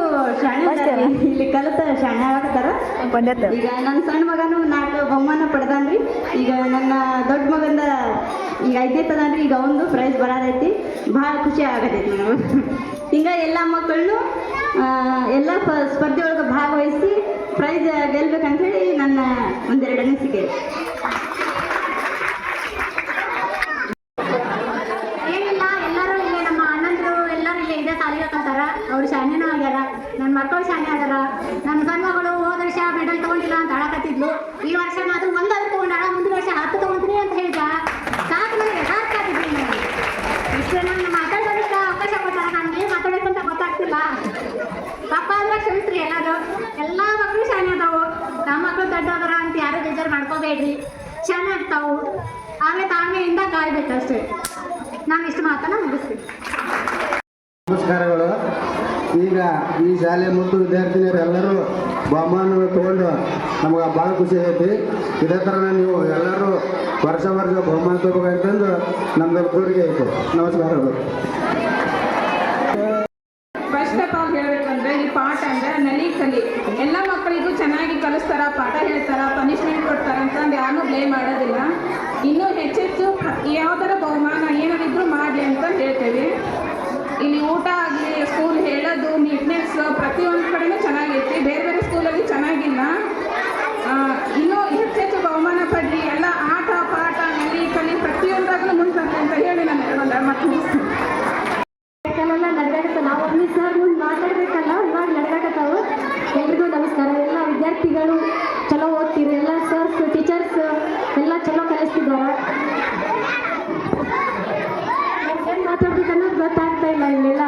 ಇಲ್ಲಿ ಕಲಿತ ಶಾಣೆ ಆಗತ್ತಾರ ಈಗ ನನ್ನ ಸಣ್ಣ ಮಗನು ನಾಲ್ಕು ಬಹುಮಾನ ಪಡೆದಾನ್ರಿ. ಈಗ ನನ್ನ ದೊಡ್ಡ ಮಗಂದ ಈಗ ಐದನೇ ತದಾನ್ರಿ ಈಗ ಒಂದು ಪ್ರೈಸ್ ಬರೋದೈತಿ ಭಾಳ ಖುಷಿ ಆಗತೈತಿ ನನಗೆ. ಹಿಂಗ ಎಲ್ಲ ಮಕ್ಕಳನ್ನು ಎಲ್ಲ ಪ- ಸ್ಪರ್ಧೆ ಒಳಗೆ ಭಾಗವಹಿಸಿ ಪ್ರೈಸ್ ಗೆಲ್ಬೇಕಂತ ಹೇಳಿ ನನ್ನ ಒಂದೆರಡು ಅನಿಸಿಕೆ ಏನಿಲ್ಲ ಎಲ್ಲರೂ ಇಲ್ಲಿ ನಮ್ಮ ಅಣ್ಣಂದ್ರು ಎಲ್ಲರೂ ಇಲ್ಲಿ ಇದೇ ಸಾಲಿಗೆ ಕಲ್ತಾರ ಅವ್ರು ಶಾನ್ಯನೂ ಆಗ್ಯಾರ ನನ್ನ ಮಕ್ಕಳು ಶಾನ್ಯ ಆಗ್ಯಾರ ನನ್ನ ಸಣ್ಣ ಮಗಳು ಹೋದ ವರ್ಷ ಮೆಡಲ್ ತಗೊಂಡಿಲ್ಲ ಅಂತ ಅಳಕತ್ತಿದ್ಲು ಈ ವರ್ಷ ಅದು ಒಂದಾದ್ರು ತಗೊಂಡಾಳ ಮುಂದಿನ ವರ್ಷ ಹತ್ತು ತಗೊಂತೀನಿ ಅಂತ ಹೇಳಿದ ಸಾಕು ನನಗೆ ಸಾಕಾಗಿದ್ವಿ ಇಷ್ಟೇ ನನ್ನ ಮಾತಾಡೋದಕ್ಕೆ ಅವಕಾಶ ಕೊಟ್ಟಾರ ನನಗೆ ಮಾತಾಡಬೇಕಂತ ಗೊತ್ತಾಗ್ತಿಲ್ಲ ಪಾಪ ಅಂದ್ರೆ ಕ್ಷಮಿಸ್ರಿ ಎಲ್ಲರೂ ಎಲ್ಲ ಮಕ್ಕಳು ಶಾನೆ ಅದಾವು ನಮ್ಮ ಮಕ್ಕಳು ದೊಡ್ಡವರ ಅಂತ ಯಾರು ಬೇಜಾರು ಮಾಡ್ಕೋಬೇಡ್ರಿ ಶಾನೆ ಆಗ್ತಾವು ಆಮೇಲೆ ತಾಳ್ಮೆಯಿಂದ ಕಾಯ್ಬೇಕಷ್ಟೇ ನಾನು ಮುಗಿಸ್ತೀನಿ. ನಮಸ್ಕಾರಗಳು. ಈಗ ಈ ಶಾಲೆ ಮತ್ತು ವಿದ್ಯಾರ್ಥಿನಿಯರು ಎಲ್ಲರೂ ತಗೊಂಡು ನಮ್ಗೆ ಭಾಳ ಖುಷಿ ಆಗೈತಿ. ಇದೇ ಥರ ನೀವು ಎಲ್ಲರೂ ವರ್ಷ ವರ್ಷ ಬಹುಮಾನ ತಗೋಬೇಕಂತಂದು ನಮ್ದು ಕೋರಿಕೆ ಐತೆ. ನಮಸ್ಕಾರಗಳು ಫಸ್ಟ್ ಆಫ್ ಆಲ್ ಹೇಳ್ಬೇಕಂದ್ರೆ ಈ ಪಾಠ ಅಂದ್ರೆ ನಲಿ ಕಲಿ ಎಲ್ಲ ಮಕ್ಕಳಿಗೂ ಕಲಿಸ್ತಾರ ಪಾಠ ಹೇಳ್ತಾರ ಪನಿಷ್ಮೆಂಟ್ ಕೊಡ್ತಾರ ಅಂತಂದು ಯಾರನ್ನೂ ಬ್ಲೇಮ್ ಮಾಡೋದಿಲ್ಲ. ಇನ್ನೂ ಹೆಚ್ಚೆಚ್ಚು ಯಾವ್ದಾರ ಬಹುಮಾನ ಏನಾರಿದ್ರು ಮಾಡಲಿ ಅಂತ ಹೇಳ್ತೇವೆ. ಇಲ್ಲಿ ಊಟ ಆಗಲಿ ಸ್ಕೂಲ್ ಹೇಳೋದು ನೀಟ್ನೆಸ್ ಪ್ರತಿಯೊಂದು ಕಡೆನೂ ಚೆನ್ನಾಗೈತಿ. ಬೇರೆ ಬೇರೆ ಸ್ಕೂಲಲ್ಲಿ ಚೆನ್ನಾಗಿಲ್ಲ. ಇನ್ನೂ ಹೆಚ್ಚೆಚ್ಚು ಬಹುಮಾನ ಪಡ್ರಿ ಎಲ್ಲ ಆಟ, ಪಾಠ ನಲಿ ಕಲಿ ಪ್ರತಿಯೊಂದಾಗಲೂ ಮುಂದೆ ಅಂತ ಹೇಳಿ ನಾನು ಒಂದು ಮತ್ತೆ ಮುಗಿಸ್ತೀನಿ ಕೆಲವೆಲ್ಲ ನಡೆದಾಗತ್ತ ನಾವು ಒಮ್ಮೆ ಸರ್ ಮುಂದೆ ಮಾತಾಡ್ಬೇಕಲ್ಲ ಇವಾಗ ನಡೆದಾಕತ್ತಾವು ಎಲ್ರಿಗೂ ನಮಸ್ಕಾರ ಎಲ್ಲ ವಿದ್ಯಾರ್ಥಿಗಳು ಚಲೋ ಓದ್ತೀರಿ ಎಲ್ಲ ಸರ್ಸ್ ಟೀಚರ್ಸ್ ಎಲ್ಲ ಚಲೋ ಕಲಿಸ್ತಿದ್ದಾರೆ ಗೊತ್ತಾಗ್ತಾ ಇಲ್ಲ ಇಲ್ಲೆಲ್ಲ.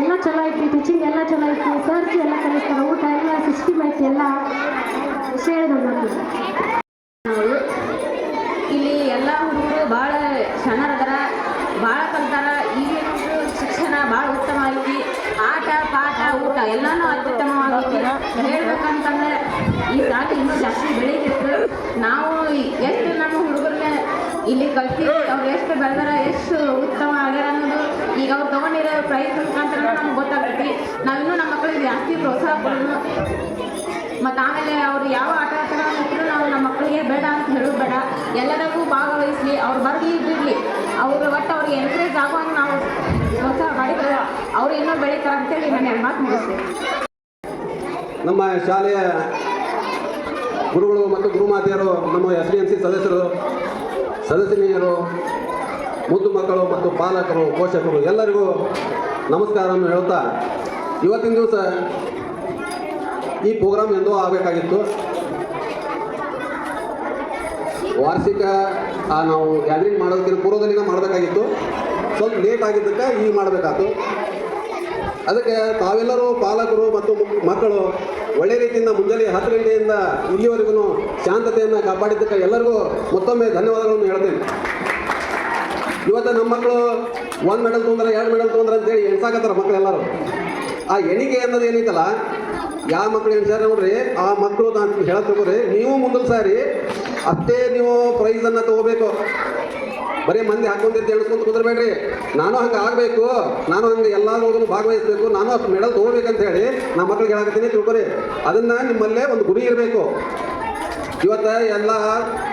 ಎಲ್ಲ ಚಲೋ ಐತಿ ಟೀಚಿಂಗ್ ಎಲ್ಲ ಚಲೋ ಐತಿ ಸರ್ಸ್ ಎಲ್ಲ ಕಲಿಸ್ತಾರೆ, ಊಟ ಎಲ್ಲ ಸಿಸ್ಟಮ್ ಐತಿ ಎಲ್ಲ. ಹೇಳಿದ್ರು ಇಲ್ಲಿ ಎಲ್ಲ ಹುಡುಗರು ಭಾಳ ಶರಣರದಾರ ಭಾಳ ಕಲ್ತಾರ. ಈಗಿನ ಶಿಕ್ಷಣ ಭಾಳ ಉತ್ತಮ ಐತಿ ಆಟ, ಪಾಠ, ಊಟ ಎಲ್ಲನೂ ಅತ್ಯುತ್ತಮವಾಗೈತಿ ಹೇಳ್ಬೇಕಂತಂದ್ರೆ ಈ ಜಾತಿ ಇನ್ನೂ ಜಾಸ್ತಿ ಬೆಳೀತಿತ್ತು. ನಾವು ಎಷ್ಟು ನಮ್ಮ ಹುಡುಗರನ್ನ ಇಲ್ಲಿ ಕಲ್ತೀವಿ ಅವ್ರು ಎಷ್ಟು ಬೆಳೆದಾರ, ಎಷ್ಟು ಉತ್ತಮ ಆಗ್ಯಾರ ಅನ್ನೋದು ಈಗ ಅವ್ರು ಪ್ರೈಸ್ ಮುಖಾಂತರ ನಮ್ಗೆ ಗೊತ್ತಾಗ್ತೈತಿ. ನಾವಿನ್ನೂ ನಮ್ಮ ಮಕ್ಕಳಿಗೆ ಜಾಸ್ತಿ ಪ್ರೋತ್ಸಾಹ ಕೊಡೋಣ ಮತ್ತು ಆಮೇಲೆ ಅವರು ಯಾವ ಆಟ ಆಡ್ತಾರೆ ನಾವು ನಮ್ಮ ಮಕ್ಕಳಿಗೆ ಬೇಡ ಅಂತ ಹೇಳೋದು ಬೇಡ. ಎಲ್ಲದಕ್ಕೂ ಭಾಗವಹಿಸಲಿ, ಅವ್ರು ಬರಲಿ ಬಿಡಲಿ. ಅವ್ರು ಒಟ್ಟು ಅವ್ರಿಗೆ ಎನ್ಕರೇಜ್ ಆಗುವಂಗೆ ನಾವು ಪ್ರೋತ್ಸಾಹ ಮಾಡಿದ್ರೆ ಅವ್ರು ಇನ್ನೂ ಬೆಳೀತಾರೆ ಅಂತೇಳಿ ನಾನು ಮಾತು ಮುಗಿಸ್ತೇನೆ. ನಮ್ಮ ಶಾಲೆಯ ಗುರುಗಳು ಮತ್ತು ಗುರುಮಾತೆಯರು, ನಮ್ಮ ಎಸ್ ಡಿ ಎನ್ ಸಿ ಸದಸ್ಯರು, ಸದಸ್ಯನಿಯರು ಮುದ್ದು ಮಕ್ಕಳು ಮತ್ತು ಪಾಲಕರು, ಪೋಷಕರು ಎಲ್ಲರಿಗೂ ನಮಸ್ಕಾರವನ್ನು ಹೇಳುತ್ತಾ, ಇವತ್ತಿನ ದಿವಸ ಈ ಪ್ರೋಗ್ರಾಮ್ ಎಂದೋ ಆಗಬೇಕಾಗಿತ್ತು. ವಾರ್ಷಿಕ ನಾವು ಗ್ಯಾದರಿಂಗ್ ಮಾಡೋದಕ್ಕಿಂತ ಪೂರ್ವದಲ್ಲಿನ ಮಾಡಬೇಕಾಗಿತ್ತು. ಸ್ವಲ್ಪ ಲೇಟ್ ಆಗಿದ್ದಕ್ಕೆ ಈ ಮಾಡಬೇಕಾಯ್ತು ಅದಕ್ಕೆ ತಾವೆಲ್ಲರೂ ಪಾಲಕರು ಮತ್ತು ಮಕ್ಕಳು ಒಳ್ಳೆ ರೀತಿಯಿಂದ ಮುಂಜಾನೆ ಹತ್ತು ಗಂಟೆಯಿಂದ ಇಲ್ಲಿವರೆಗೂ ಶಾಂತತೆಯನ್ನು ಕಾಪಾಡಿದ್ದಕ್ಕೆ ಎಲ್ಲರಿಗೂ ಮತ್ತೊಮ್ಮೆ ಧನ್ಯವಾದಗಳನ್ನು ಹೇಳ್ತೇನೆ. ಇವತ್ತು ನಮ್ಮ ಮಕ್ಕಳು ಒಂದು ಮೆಡಲ್ ತೊಗೊಂಡ್ರೆ, ಎರಡು ಮೆಡಲ್ ತೊಗೊಂಡ್ರೆ ಅಂತೇಳಿ ಎಣ್ಸಾಕತ್ತಾರ ಮಕ್ಕಳೆಲ್ಲರೂ ಆ ಎಣಿಕೆ ಅನ್ನೋದು ಏನೈತಲ್ಲ ಯಾವ ಮಕ್ಕಳು ಎಣಿಸ್ಯಾರ ನೋಡ್ರಿ, ಆ ಮಕ್ಕಳು ನಾನು ಹೇಳಕ್ ತಗೋರಿ ನೀವು ಮುಂದಿನ ಸಾರಿ ಅಷ್ಟೇ ನೀವು ಪ್ರೈಸನ್ನು ತಗೋಬೇಕು. ಬರೀ ಮಂದಿ ಹಾಕೊಂಡಿದ್ದ ಎಣಿಸ್ಕೊಂತ ಕುಂದ್ರಬೇಡ್ರಿ. ನಾನು ಹಂಗೆ ಆಗಬೇಕು, ನಾನು ಹಂಗೆ ಎಲ್ಲಾದ್ರೊಳಗೂ ಭಾಗವಹಿಸಬೇಕು, ನಾನು ಅಷ್ಟು ಮೆಡಲ್ ತೊಗೋಬೇಕಂತ ಹೇಳಿ ನಮ್ಮ ಮಕ್ಳಿಗೆ ಹೇಳಕತ್ತೀನಿ, ತಿಳ್ಕೊರಿ. ಅದನ್ನು ನಿಮ್ಮಲ್ಲೇ ಒಂದು ಗುರಿ ಇರಬೇಕು. ಇವತ್ತು ಎಲ್ಲ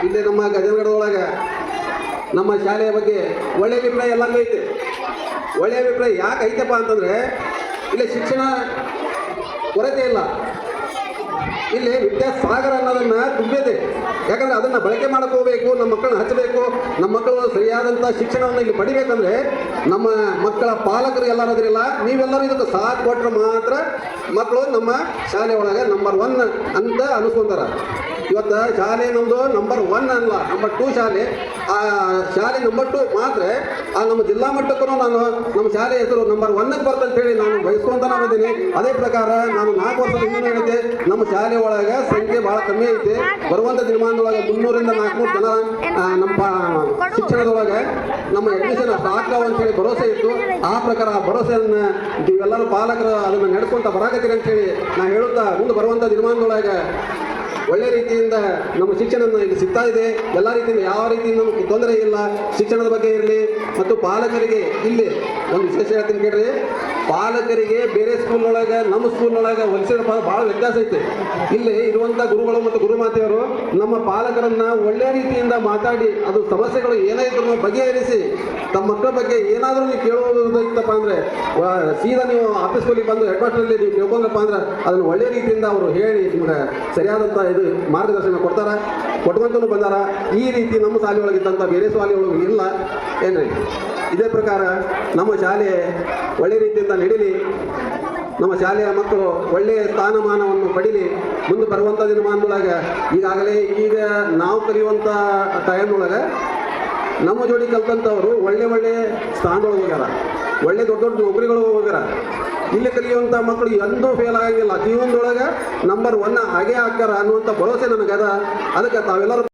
ಇಲ್ಲಿ ನಮ್ಮ ಗಜನಗಡದೊಳಗೆ ನಮ್ಮ ಶಾಲೆಯ ಬಗ್ಗೆ ಒಳ್ಳೆ ಅಭಿಪ್ರಾಯ ಎಲ್ಲರಿಗೂ ಐತೆ. ಒಳ್ಳೆ ಅಭಿಪ್ರಾಯ ಯಾಕೆ ಐತಪ್ಪ ಅಂತಂದರೆ, ಇಲ್ಲಿ ಶಿಕ್ಷಣ ಕೊರತೆ ಇಲ್ಲ. ಇಲ್ಲಿ ವಿದ್ಯಾಸಾಗರ ಅನ್ನೋದನ್ನ ತುಂಬಿದೆ. ಯಾಕಂದ್ರೆ ಅದನ್ನ ಬಳಕೆ ಮಾಡ್ಕೋಬೇಕು ನಮ್ಮ ಮಕ್ಕಳನ್ನ ಹಚ್ಚಬೇಕು ನಮ್ಮ ಮಕ್ಕಳು ಸರಿಯಾದಂಥ ಶಿಕ್ಷಣವನ್ನು ಇಲ್ಲಿ ಪಡಿಬೇಕಂದ್ರೆ ನಮ್ಮ ಮಕ್ಕಳ ಪಾಲಕರು ಎಲ್ಲರೂ ಅದ್ರಿಲ್ಲ ನೀವೆಲ್ಲರೂ ಇದಕ್ಕೆ ಸಾಥ್ ಕೊಟ್ಟರೆ ಮಾತ್ರ ಮಕ್ಕಳು ನಮ್ಮ ಶಾಲೆ ಒಳಗೆ ನಂಬರ್ ಒನ್ ಅಂತ ಅನಿಸ್ಕೊಂತಾರ. ಇವತ್ತು ಶಾಲೆ ನಮ್ಮದು ನಂಬರ್ ಒನ್ ಅಲ್ಲ ನಂಬರ್ ಟೂ ಶಾಲೆ. ಆ ಶಾಲೆ ನಂಬರ್ ಟು ಮಾತ್ರ, ಆ ನಮ್ಮ ಜಿಲ್ಲಾ ಮಟ್ಟಕ್ಕೂ ನಾನು ನಮ್ಮ ಶಾಲೆ ಹೆಸರು ನಂಬರ್ ಒನ್ಗೆ ಬರ್ತಂತ ಹೇಳಿ ನಾನು ಬಯಸ್ಕೊಂತ ನಾನು ಅದೇ ಪ್ರಕಾರ ನಾನು ನಾಲ್ಕು ವರ್ಷದ ಹೇಳಿದ್ದೆ, ನಮ್ಮ ಶಾಲೆ ಒಳಗೆ ಸಂಖ್ಯೆ ಬಹಳ ಕಮ್ಮಿ ಐತೆ. ಬರುವಂಥ ದಿನಮಾನದೊಳಗೆ ಮುನ್ನೂರಿಂದ ನಾಲ್ಕುನೂರು ಜನ ನಮ್ಮ ಶಿಕ್ಷಣದೊಳಗೆ ನಮ್ಮ ಅಡ್ಮಿಷನ್ ಆಗ್ತಾವ ಅಂತ ಹೇಳಿ ಭರವಸೆ ಇತ್ತು. ಆ ಪ್ರಕಾರ ಆ ಭರವಸೆಯನ್ನ ನೀವೆಲ್ಲರೂ ಪಾಲಕರು ಅದನ್ನು ನಡ್ಕೊಂತ ಬರಾಕತ್ತೀರಿ ಅಂತ ಹೇಳಿ ನಾ ಹೇಳುತ್ತಾ ಮುಂದೆ ಬರುವಂತ ದಿನಮಾನದೊಳಗೆ ಒಳ್ಳೆ ರೀತಿಯಿಂದ ನಮ್ಮ ಶಿಕ್ಷಣ ಇಲ್ಲಿ ಸಿಗ್ತಾ ಇದೆ. ಎಲ್ಲ ರೀತಿಯಿಂದ ಯಾವ ರೀತಿಯಿಂದ ನಮಗೆ ತೊಂದರೆ ಇಲ್ಲ. ಶಿಕ್ಷಣದ ಬಗ್ಗೆ ಇರಲಿ ಮತ್ತು ಪಾಲಕರಿಗೆ ಇಲ್ಲಿ ಒಂದು ವಿಶೇಷ ಹೇಳ್ತೀನಿ ಕೇಳ್ರಿ. ಪಾಲಕರಿಗೆ ಬೇರೆ ಸ್ಕೂಲ್ ಒಳಗೆ ನಮ್ಮ ಸ್ಕೂಲ್ ಒಳಗೆ ಹೋಲಿಸಿದ್ರೆ ಭಾಳ ವ್ಯತ್ಯಾಸ ಐತೆ. ಇಲ್ಲಿ ಇರುವಂಥ ಗುರುಗಳು ಮತ್ತು ಗುರುಮಾತೆಯವರು ನಮ್ಮ ಪಾಲಕರನ್ನ ಒಳ್ಳೆ ರೀತಿಯಿಂದ ಮಾತಾಡಿ, ಅದು ಸಮಸ್ಯೆಗಳು ಏನಾಯಿತು ಬಗೆಹರಿಸಿ, ತಮ್ಮ ಮಕ್ಕಳ ಬಗ್ಗೆ ಏನಾದರೂ ನೀವು ಕೇಳುವುದು ಇತ್ತಪ್ಪ ಅಂದರೆ ಸೀದಾ ನೀವು ಆಫೀಸ್ಗಳಿಗೆ ಬಂದು ಹೆಡ್ ಮಾಸ್ಟರಲ್ಲಿ ನೀವು ಕೇಳ್ಕೊಂಡ್ರಪ್ಪ ಅಂದ್ರೆ, ಅದನ್ನು ಒಳ್ಳೆ ರೀತಿಯಿಂದ ಅವರು ಹೇಳಿ ನಿಮಗೆ ಸರಿಯಾದಂಥ ಇದು ಮಾರ್ಗದರ್ಶನ ಕೊಡ್ತಾರೆ ಕೊಟ್ಕೊಂತೂ ಬಂದಾರ. ಈ ರೀತಿ ನಮ್ಮ ಶಾಲೆ ಒಳಗಿದ್ದಂಥ ಬೇರೆ ಶಾಲೆ ಒಳಗೆ ಇಲ್ಲ, ಏನ್ರಿ? ಇದೇ ಪ್ರಕಾರ ನಮ್ಮ ಶಾಲೆ ಒಳ್ಳೆ ರೀತಿಯಿಂದ ನಡೀಲಿ. ನಮ್ಮ ಶಾಲೆಯ ಮಕ್ಕಳು ಒಳ್ಳೆಯ ಸ್ಥಾನಮಾನವನ್ನು ಪಡೀಲಿ. ಮುಂದೆ ಬರುವಂಥ ದಿನಮಾನದೊಳಗೆ ಈಗಾಗಲೇ ಈಗ ನಾವು ಕಲಿಯುವಂಥ ಟೈಮ್ನೊಳಗೆ ನಮ್ಮ ಜೋಡಿ ಕಲ್ತಂಥವರು ಒಳ್ಳೆ ಒಳ್ಳೆ ಸ್ಥಾನದೊಳಗೆ ಹೋಗ್ಯಾರ. ಒಳ್ಳೆ ದೊಡ್ಡ ದೊಡ್ಡ ನೌಕರಿಗಳು ಹೋಗ್ಯಾರ. ಇಲ್ಲಿ ಕಲಿಯುವಂಥ ಮಕ್ಕಳು ಎಂದೂ ಫೇಲ್ ಆಗಂಗಿಲ್ಲ. ಜೀವನದೊಳಗೆ ನಂಬರ್ ಒನ್ ಆಗೇ ಆಗ್ತಾರ ಅನ್ನುವಂಥ ಭರವಸೆ ನನಗದ. ಅದಕ್ಕೆ ತಾವೆಲ್ಲರೂ